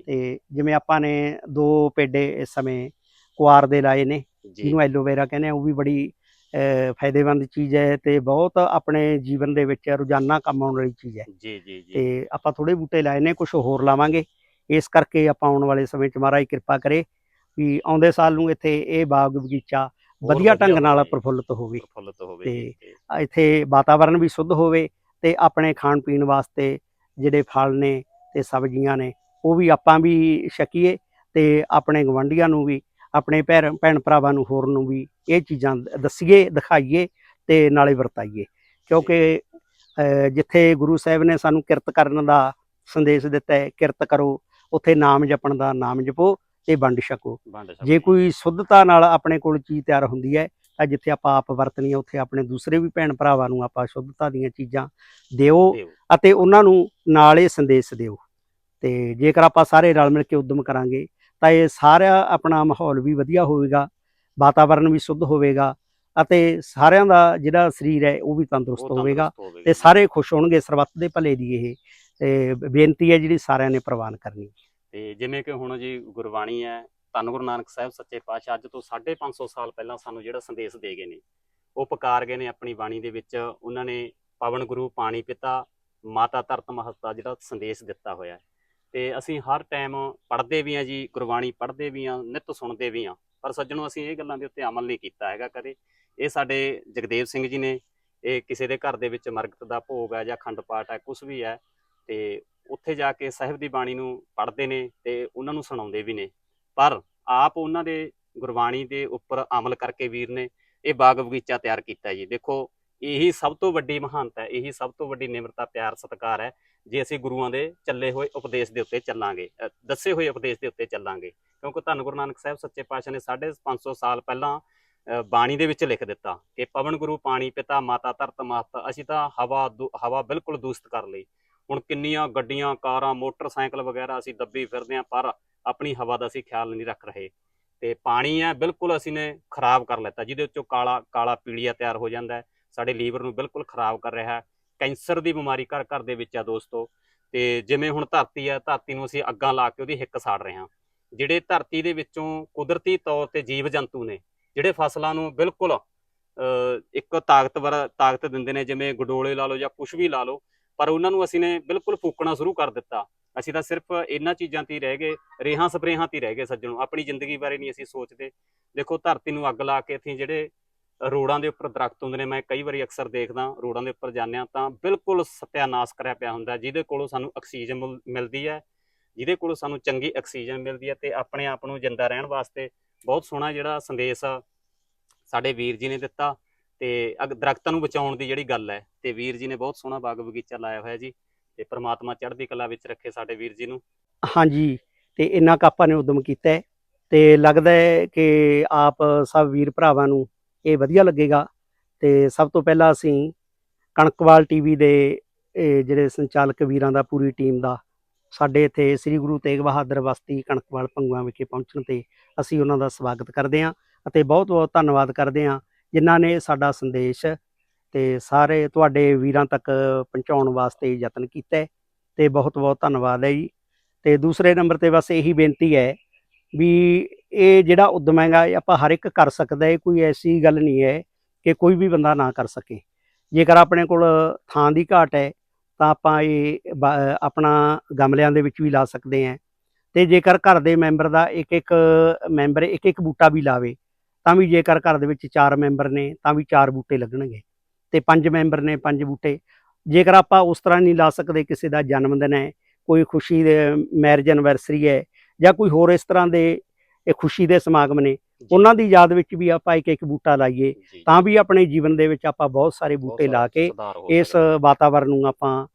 ਤੇ ਜਿਵੇਂ ਆਪਾਂ ਨੇ ਦੋ ਪੇਡੇ ਇਸ ਸਮੇਂ ਕੁਆਰ ਦੇ ਲਾਏ ਨੇ ਜਿਹਨੂੰ ਐਲੋਵੇਰਾ ਕਹਿੰਦੇ ਆ ਉਹ ਵੀ ਬੜੀ ਫਾਇਦੇਮੰਦ ਚੀਜ਼ ਹੈ ਤੇ ਬਹੁਤ ਆਪਣੇ ਜੀਵਨ ਦੇ ਵਿੱਚ ਰੋਜ਼ਾਨਾ ਕੰਮ ਆਉਣ ਵਾਲੀ ਚੀਜ਼ ਹੈ। ਜੀ ਜੀ ਜੀ। ਤੇ ਆਪਾਂ ਥੋੜੇ ਬੂਟੇ ਲਾਏ ਨੇ ਕੁਝ ਹੋਰ ਲਾਵਾਂਗੇ। ਇਸ ਕਰਕੇ ਆਪਾਂ ਆਉਣ ਵਾਲੇ ਸਮੇਂ 'ਚ ਮਹਾਰਾਜ ਕਿਰਪਾ ਕਰੇ ਵੀ ਆਉਂਦੇ ਸਾਲ ਨੂੰ ਇੱਥੇ ਇਹ ਬਾਗ ਬਗੀਚਾ ਵਧੀਆ ਢੰਗ ਨਾਲ ਪ੍ਰਫੁੱਲਤ ਹੋਵੇ। ਪ੍ਰਫੁੱਲਤ ਹੋਵੇ ਤੇ ਇੱਥੇ ਵਾਤਾਵਰਣ ਵੀ ਸ਼ੁੱਧ ਹੋਵੇ ਤੇ ਆਪਣੇ ਖਾਣ ਪੀਣ ਵਾਸਤੇ ਜਿਹੜੇ ਫਲ ਨੇ ਤੇ ਸਬਜ਼ੀਆਂ ਨੇ ਉਹ ਵੀ ਆਪਾਂ ਵੀ ਛਕੀਏ ਤੇ ਆਪਣੇ ਗਵੰਡੀਆਂ ਨੂੰ ਵੀ ਆਪਣੇ ਭੈਣ ਭੈਣ ਭਰਾਵਾਂ ਨੂੰ ਹੋਰ ਨੂੰ ਵੀ ਇਹ ਚੀਜ਼ਾਂ ਦੱਸੀਏ ਦਿਖਾਈਏ ਤੇ ਨਾਲੇ ਵਰਤਾਈਏ। ਕਿਉਂਕਿ ਜਿੱਥੇ ਗੁਰੂ ਸਾਹਿਬ ਨੇ ਸਾਨੂੰ ਕਿਰਤ ਕਰਨ ਦਾ ਸੰਦੇਸ਼ ਦਿੱਤਾ ਹੈ ਕਿਰਤ ਕਰੋ ਉੱਥੇ ਨਾਮ ਜਪਣ ਦਾ ਨਾਮ ਜਪੋ ਤੇ ਵੰਡ ਛਕੋ ਵੰਡ ਜੇ ਕੋਈ ਸ਼ੁੱਧਤਾ ਨਾਲ ਆਪਣੇ ਕੋਲ ਚੀਜ਼ ਤਿਆਰ ਹੁੰਦੀ ਹੈ ਤਾਂ ਜਿੱਥੇ ਆਪਾਂ ਆਪ ਵਰਤਣੀ ਹੈ ਉੱਥੇ ਆਪਣੇ ਦੂਸਰੇ ਵੀ ਭੈਣ ਭਰਾਵਾਂ ਨੂੰ ਆਪਾਂ ਸ਼ੁੱਧਤਾ ਦੀਆਂ ਚੀਜ਼ਾਂ ਦਿਓ। ਅਤੇ ਉਹਨਾਂ ਨੂੰ ਨਾਲ ਇਹ ਸੰਦੇਸ਼ ਦਿਓ। ਤੇ ਜੇਕਰ ਆਪਾਂ ਸਾਰੇ ਰਲ ਮਿਲ ਕੇ ਉਦਮ ਕਰਾਂਗੇ ਤਾਂ ਇਹ ਸਾਰਾ ਆਪਣਾ ਮਾਹੌਲ ਵੀ ਵਧੀਆ ਹੋਵੇਗਾ ਵਾਤਾਵਰਣ ਵੀ ਸ਼ੁੱਧ ਹੋਵੇਗਾ ਅਤੇ ਸਾਰਿਆਂ ਦਾ ਜਿਹੜਾ ਸਰੀਰ ਹੈ ਉਹ ਵੀ ਤੰਦਰੁਸਤ ਉਹ ਹੋਵੇਗਾ ਤੰਦਰੁਸਤ ਹੋਵੇਗਾ। ਤੇ ਸਾਰੇ ਖੁਸ਼ ਹੋਣਗੇ ਸਰਬੱਤ ਦੇ ਭਲੇ ਦੀ ਇਹ ਤੇ ਬੇਨਤੀ ਹੈ ਜਿਹੜੀ ਸਾਰਿਆਂ ਨੇ ਪ੍ਰਵਾਨ ਕਰਨੀ। ਤੇ ਜਿਵੇਂ ਕਿ ਹੁਣ ਜੀ ਗੁਰਬਾਣੀ ਹੈ, ਧੰਨ ਗੁਰੂ ਨਾਨਕ ਸਾਹਿਬ ਸੱਚੇ ਪਾਤਸ਼ਾਹ, ਅੱਜ ਤੋਂ 550 ਸਾਲ ਪਹਿਲਾਂ ਸਾਨੂੰ ਜਿਹੜਾ ਸੰਦੇਸ਼ ਦੇ ਗਏ ਨੇ, ਉਹ ਪੁਕਾਰ ਗਏ ਨੇ ਆਪਣੀ ਬਾਣੀ ਦੇ ਵਿੱਚ, ਉਹਨਾਂ ਨੇ ਪਵਨ ਗੁਰੂ, ਪਾਣੀ ਪਿਤਾ, ਮਾਤਾ ਧਰਤ ਮਹੱਤਾ ਜਿਹੜਾ ਸੰਦੇਸ਼ ਦਿੱਤਾ ਹੋਇਆ ਹੈ। ਤੇ ਅਸੀਂ ਹਰ ਟਾਈਮ ਪੜ੍ਹਦੇ ਵੀ ਆ ਜੀ, ਗੁਰਬਾਣੀ ਪੜ੍ਹਦੇ ਵੀ ਆ ਨਿਤ ਸੁਣਦੇ ਵੀ ਆ ਪਰ ਸੱਜਣੋ ਅਸੀਂ ਇਹ ਗੱਲਾਂ ਦੇ ਉੱਤੇ ਅਮਲ ਨਹੀਂ ਕੀਤਾ ਹੈਗਾ ਕਦੇ। ਇਹ ਸਾਡੇ ਜਗਦੇਵ ਸਿੰਘ ਜੀ ਨੇ, ਇਹ ਕਿਸੇ ਦੇ ਘਰ ਦੇ ਵਿੱਚ ਮਰਗਤ ਦਾ ਭੋਗ ਹੈ ਜਾਂ ਖੰਡ ਪਾਠ ਹੈ ਕੁਝ ਵੀ ਹੈ, ਤੇ ਉੱਥੇ ਜਾ ਕੇ ਸਾਹਿਬ ਦੀ ਬਾਣੀ ਨੂੰ ਪੜ੍ਹਦੇ ਨੇ ਤੇ ਉਹਨਾਂ ਨੂੰ ਸੁਣਾਉਂਦੇ ਵੀ ਨੇ। ਪਰ ਆਪ ਉਹਨਾਂ ਦੇ ਗੁਰਬਾਣੀ ਦੇ ਉੱਪਰ ਅਮਲ ਕਰਕੇ ਵੀਰ ਨੇ ਇਹ ਬਾਗ ਬਗੀਚਾ ਤਿਆਰ ਕੀਤਾ ਜੀ। ਦੇਖੋ ਇਹੀ ਸਭ ਤੋਂ ਵੱਡੀ ਮਹਾਨਤਾ ਹੈ ਇਹੀ ਸਭ ਤੋਂ ਵੱਡੀ ਨਿਮਰਤਾ ਪਿਆਰ ਸਤਿਕਾਰ ਹੈ ਜੇ ਅਸੀਂ ਗੁਰੂਆਂ ਦੇ ਚੱਲੇ ਹੋਏ ਉਪਦੇਸ਼ ਦੇ ਉੱਤੇ ਚੱਲਾਂਗੇ ਦੱਸੇ ਹੋਏ ਉਪਦੇਸ਼ ਦੇ ਉੱਤੇ ਚੱਲਾਂਗੇ। ਕਿਉਂਕਿ ਧੰਨ ਗੁਰੂ ਨਾਨਕ ਸਾਹਿਬ ਸੱਚੇ ਪਾਤਸ਼ਾਹ ਨੇ 550 ਸਾਲ ਪਹਿਲਾਂ ਅ, ਬਾਣੀ ਦੇ ਵਿੱਚ ਲਿਖ ਦਿੱਤਾ ਕਿ ਪਵਨ ਗੁਰੂ ਪਾਣੀ ਪਿਤਾ ਮਾਤਾ ਧਰਤ ਮਾਤਾ ਅਸੀਂ ਤਾਂ ਹਵਾ ਦੂ- ਹਵਾ ਬਿਲਕੁਲ ਦੂਸ਼ਿਤ ਕਰ ਲਈ। ਹੁਣ ਕਿੰਨੀਆਂ ਗੱਡੀਆਂ ਕਾਰਾਂ ਮੋਟਰਸਾਈਕਲ ਵਗੈਰਾ ਅਸੀਂ ਦੱਬੀ ਫਿਰਦੇ ਹਾਂ ਪਰ ਆਪਣੀ ਹਵਾ ਦਾ ਅਸੀਂ ਖਿਆਲ ਨਹੀਂ ਰੱਖ ਰਹੇ। ਤੇ ਪਾਣੀ ਹੈ ਬਿਲਕੁਲ ਅਸੀਂ ਨੇ ਖਰਾਬ ਕਰ ਲਿੱਤਾ ਜਿਹਦੇ ਵਿੱਚੋਂ ਕਾਲਾ ਕਾਲਾ ਪੀਲੀਆ ਤਿਆਰ ਹੋ ਜਾਂਦਾ ਸਾਡੇ ਲੀਵਰ ਨੂੰ ਬਿਲਕੁਲ ਖਰਾਬ ਕਰ ਰਿਹਾ ਹੈ। ਕੈਂਸਰ ਦੀ ਬਿਮਾਰੀ ਘਰ ਘਰ ਦੇ ਵਿੱਚ ਆ ਦੋਸਤੋ। ਤੇ ਜਿਵੇਂ ਹੁਣ ਧਰਤੀ ਹੈ ਧਰਤੀ ਨੂੰ ਅਸੀਂ ਅੱਗਾਂ ਲਾ ਕੇ ਉਹਦੀ ਹਿੱਕ ਸਾੜ ਰਹੇ ਹਾਂ। ਜਿਹੜੇ ਧਰਤੀ ਦੇ ਵਿੱਚੋਂ ਕੁਦਰਤੀ ਤੌਰ ਤੇ ਜੀਵ ਜੰਤੂ ਨੇ ਜਿਹੜੇ ਫਸਲਾਂ ਨੂੰ ਬਿਲਕੁਲ ਅਹ, ਇੱਕ ਤਾਕਤਵਰ ਤਾਕਤ ਦਿੰਦੇ ਨੇ ਜਿਵੇਂ ਗਡੋਲੇ ਲਾ ਲਓ ਜਾਂ ਕੁਝ ਵੀ ਲਾ ਲਓ ਪਰ ਉਹਨਾਂ ਨੂੰ ਅਸੀਂ ਨੇ ਬਿਲਕੁਲ ਫੂਕਣਾ ਸ਼ੁਰੂ ਕਰ ਦਿੱਤਾ। ਅਸੀਂ ਤਾਂ ਸਿਰਫ ਇਹਨਾਂ ਚੀਜ਼ਾਂ ਤੇ ਹੀ ਰਹਿ ਗਏ, ਰੇਹਾਂ ਸਪਰੇਹਾਂ ਤੇ ਹੀ ਰਹਿ ਗਏ ਸੱਜਣੋ। ਆਪਣੀ ਜ਼ਿੰਦਗੀ ਬਾਰੇ ਨਹੀਂ ਅਸੀਂ ਸੋਚਦੇ। ਦੇਖੋ, ਧਰਤੀ ਨੂੰ ਅੱਗ ਲਾ ਕੇ ਅਸੀਂ ਜਿਹੜੇ ਰੋਡਾਂ ਦੇ ਉੱਪਰ ਦਰਖਤ ਹੁੰਦੇ ਨੇ, ਮੈਂ ਕਈ ਵਾਰੀ ਅਕਸਰ ਦੇਖਦਾ ਰੋਡਾਂ ਦੇ ਉੱਪਰ ਜਾਂਦੇ ਹਾਂ ਤਾਂ ਬਿਲਕੁਲ ਸਤਿਆਨਾਸ਼ ਕਰਿਆ ਪਿਆ ਹੁੰਦਾ, ਜਿਹਦੇ ਕੋਲੋਂ ਸਾਨੂੰ ਆਕਸੀਜਨ ਮਿਲ- ਮਿਲਦੀ ਹੈ, ਜਿਹਦੇ ਕੋਲੋਂ ਸਾਨੂੰ ਚੰਗੀ ਆਕਸੀਜਨ ਮਿਲਦੀ ਹੈ ਤੇ ਆਪਣੇ ਆਪ ਨੂੰ ਜਿੰਦਾ ਰਹਿਣ ਵਾਸਤੇ ਬਹੁਤ ਸੋਹਣਾ ਜਿਹੜਾ ਸੰਦੇਸ਼ ਆ ਸਾਡੇ ਵੀਰ ਜੀ ਨੇ ਦਿੱਤਾ ਤੇ ਅਗ- ਦਰਖਤਾਂ ਨੂੰ ਬਚਾਉਣ ਦੀ ਜਿਹੜੀ ਗੱਲ ਹੈ ਤੇ ਵੀਰ ਜੀ ਨੇ ਬਹੁਤ ਸੋਹਣਾ ਬਾਗ ਬਗੀਚਾ ਲਾਇਆ ਹੋਇਆ ਜੀ ਤੇ ਪ੍ਰਮਾਤਮਾ ਚੜ੍ਹਦੀ ਕਲਾ ਵਿੱਚ ਰੱਖੇ ਸਾਡੇ ਵੀਰ ਜੀ ਨੂੰ। ਹਾਂਜੀ, ਤੇ ਇੰਨਾ ਕੁ ਆਪਾਂ ਨੇ ਉਦਮ ਕੀਤਾ ਹੈ ਤੇ ਲੱਗਦਾ ਹੈ ਕਿ ਆਪ ਸਭ ਵੀਰ ਭਰਾਵਾਂ ਨੂੰ ਇਹ ਵਧੀਆ ਲੱਗੇਗਾ। ਤੇ ਸਭ ਤੋਂ ਪਹਿਲਾਂ ਅਸੀਂ ਕਣਕਵਾਲ ਟੀਵੀ ਦੇ ਇਹ ਜਿਹੜੇ ਸੰਚਾਲਕ ਵੀਰਾਂ ਦਾ, ਪੂਰੀ ਟੀਮ ਦਾ, ਸਾਡੇ ਇੱਥੇ ਸ੍ਰੀ ਗੁਰੂ ਤੇਗ ਬਹਾਦਰ ਬਸਤੀ ਕਣਕਵਾਲ ਪੰਗੂਆਂ ਵਿਖੇ ਪਹੁੰਚਣ ਤੇ ਅਸੀਂ ਉਹਨਾਂ ਦਾ ਸਵਾਗਤ ਕਰਦੇ ਹਾਂ ਅਤੇ ਬਹੁਤ ਬਹੁਤ ਧੰਨਵਾਦ ਕਰਦੇ ਹਾਂ, ਜਿਨ੍ਹਾਂ ਨੇ ਸਾਡਾ ਸੰਦੇਸ਼ ਤੇ ਸਾਰੇ ਤੁਹਾਡੇ ਵੀਰਾਂ ਤੱਕ ਪਹੁੰਚਾਉਣ ਵਾਸਤੇ ਯਤਨ ਕੀਤਾ ਹੈ ਤੇ ਬਹੁਤ ਬਹੁਤ ਧੰਨਵਾਦ ਹੈ ਜੀ। ਤੇ ਦੂਸਰੇ ਨੰਬਰ ਤੇ ਬਸ ਇਹੀ ਬੇਨਤੀ ਹੈ ਵੀ ਇਹ ਜਿਹੜਾ ਉਦਮ ਹੈਗਾ ਆਪਾਂ ਹਰ ਇੱਕ ਕਰ ਸਕਦਾ ਹੈ, ਕੋਈ ਐਸੀ ਗੱਲ ਨਹੀਂ ਹੈ ਕਿ ਕੋਈ ਵੀ ਬੰਦਾ ਨਾ ਕਰ ਸਕੇ। ਜੇਕਰ ਆਪਣੇ ਕੋਲ ਥਾਂ ਦੀ ਘਾਟ ਹੈ, ਤਾਂ ਆਪਾਂ ਇਹ ਬ- ਆਪਣਾ ਗਮਲਿਆਂ ਦੇ ਵਿੱਚ ਵੀ ਲਾ ਸਕਦੇ ਹਾਂ। ਤੇ ਜੇਕਰ ਘਰ ਦੇ ਮੈਂਬਰ ਦਾ ਇੱਕ ਇੱਕ ਮੈਂਬਰ ਇੱਕ ਇੱਕ ਬੂਟਾ ਵੀ ਲਾਵੇ, ਤਾਂ ਵੀ ਜੇਕਰ ਘਰ ਦੇ ਵਿੱਚ ਚਾਰ ਮੈਂਬਰ ਨੇ, ਤਾਂ ਵੀ ਚਾਰ ਬੂਟੇ ਲੱਗਣਗੇ। ਤੇ ਪੰਜ ਮੈਂਬਰ ਨੇ ਪੰਜ ਬੂਟੇ। ਜੇਕਰ ਆਪਾਂ ਉਸ ਤਰ੍ਹਾਂ ਨਹੀਂ ਲਾ ਸਕਦੇ ਕਿਸੇ ਦਾ ਜਨਮ ਦਿਨ ਹੈ ਕੋਈ ਖੁਸ਼ੀ ਦੇ ਮੈਰਿਜ ਐਨਵਰਸਰੀ ਹੈ ਜਾਂ ਕੋਈ ਹੋਰ ਇਸ ਤਰ੍ਹਾਂ ਦੇ ਇਹ ਖੁਸ਼ੀ ਦੇ ਸਮਾਗਮ ਨੇ ਉਹਨਾਂ ਦੀ ਯਾਦ ਵਿੱਚ ਵੀ ਆਪਾਂ ਇੱਕ ਇੱਕ ਬੂਟਾ ਲਾਈਏ ਤਾਂ ਵੀ ਆਪਣੇ ਜੀਵਨ ਦੇ ਵਿੱਚ ਆਪਾਂ ਬਹੁਤ ਸਾਰੇ ਬੂਟੇ ਲਾ ਕੇ ਇਸ। ਵਾਤਾਵਰਨ ਨੂੰ ਆਪਾਂ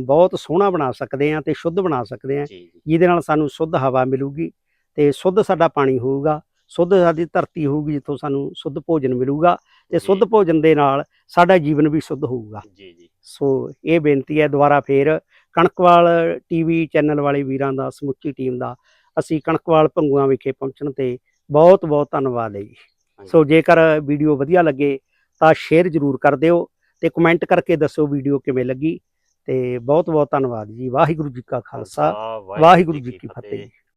ਬਹੁਤ ਸੋਹਣਾ ਬਣਾ ਸਕਦੇ ਹਾਂ ਤੇ ਸ਼ੁੱਧ ਬਣਾ ਸਕਦੇ ਹਾਂ ਜਿਹਦੇ ਨਾਲ ਸਾਨੂੰ ਸ਼ੁੱਧ ਹਵਾ ਮਿਲੂਗੀ ਤੇ ਸ਼ੁੱਧ ਸਾਡਾ ਪਾਣੀ ਹੋਊਗਾ। ਸ਼ੁੱਧ ਸਾਡੀ ਧਰਤੀ ਹੋਊਗੀ ਜਿੱਥੋਂ ਸਾਨੂੰ ਸ਼ੁੱਧ ਭੋਜਨ ਮਿਲੂਗਾ ਤੇ। ਸ਼ੁੱਧ ਭੋਜਨ ਦੇ ਨਾਲ ਸਾਡਾ ਜੀਵਨ ਵੀ ਸ਼ੁੱਧ ਹੋਊਗਾ। ਜੀ ਜੀ। ਸੋ ਇਹ ਬੇਨਤੀ ਹੈ ਦੁਬਾਰਾ ਫੇਰ ਕਣਕਵਾਲ ਟੀਵੀ ਚੈਨਲ ਵਾਲੇ ਵੀਰਾਂ ਦਾ ਸਮੁੱਚੀ ਟੀਮ ਦਾ ਅਸੀਂ ਕਣਕਵਾਲ ਭੰਗੂਆਂ ਵਿਖੇ ਪਹੁੰਚਣ ਤੇ ਬਹੁਤ ਬਹੁਤ ਧੰਨਵਾਦ ਹੈ ਜੀ। ਸੋ ਜੇਕਰ ਵੀਡੀਓ ਵਧੀਆ ਲੱਗੇ ਤਾਂ ਸ਼ੇਅਰ ਜ਼ਰੂਰ ਕਰ ਦਿਓ ਤੇ ਕਮੈਂਟ ਕਰਕੇ ਦੱਸੋ ਵੀਡੀਓ ਕਿਵੇਂ ਲੱਗੀ ਤੇ ਬਹੁਤ ਬਹੁਤ ਧੰਨਵਾਦ ਜੀ। ਵਾਹਿਗੁਰੂ ਜੀ ਕਾ ਖਾਲਸਾ ਵਾਹਿਗੁਰੂ ਜੀ ਕੀ ਫਤਿਹ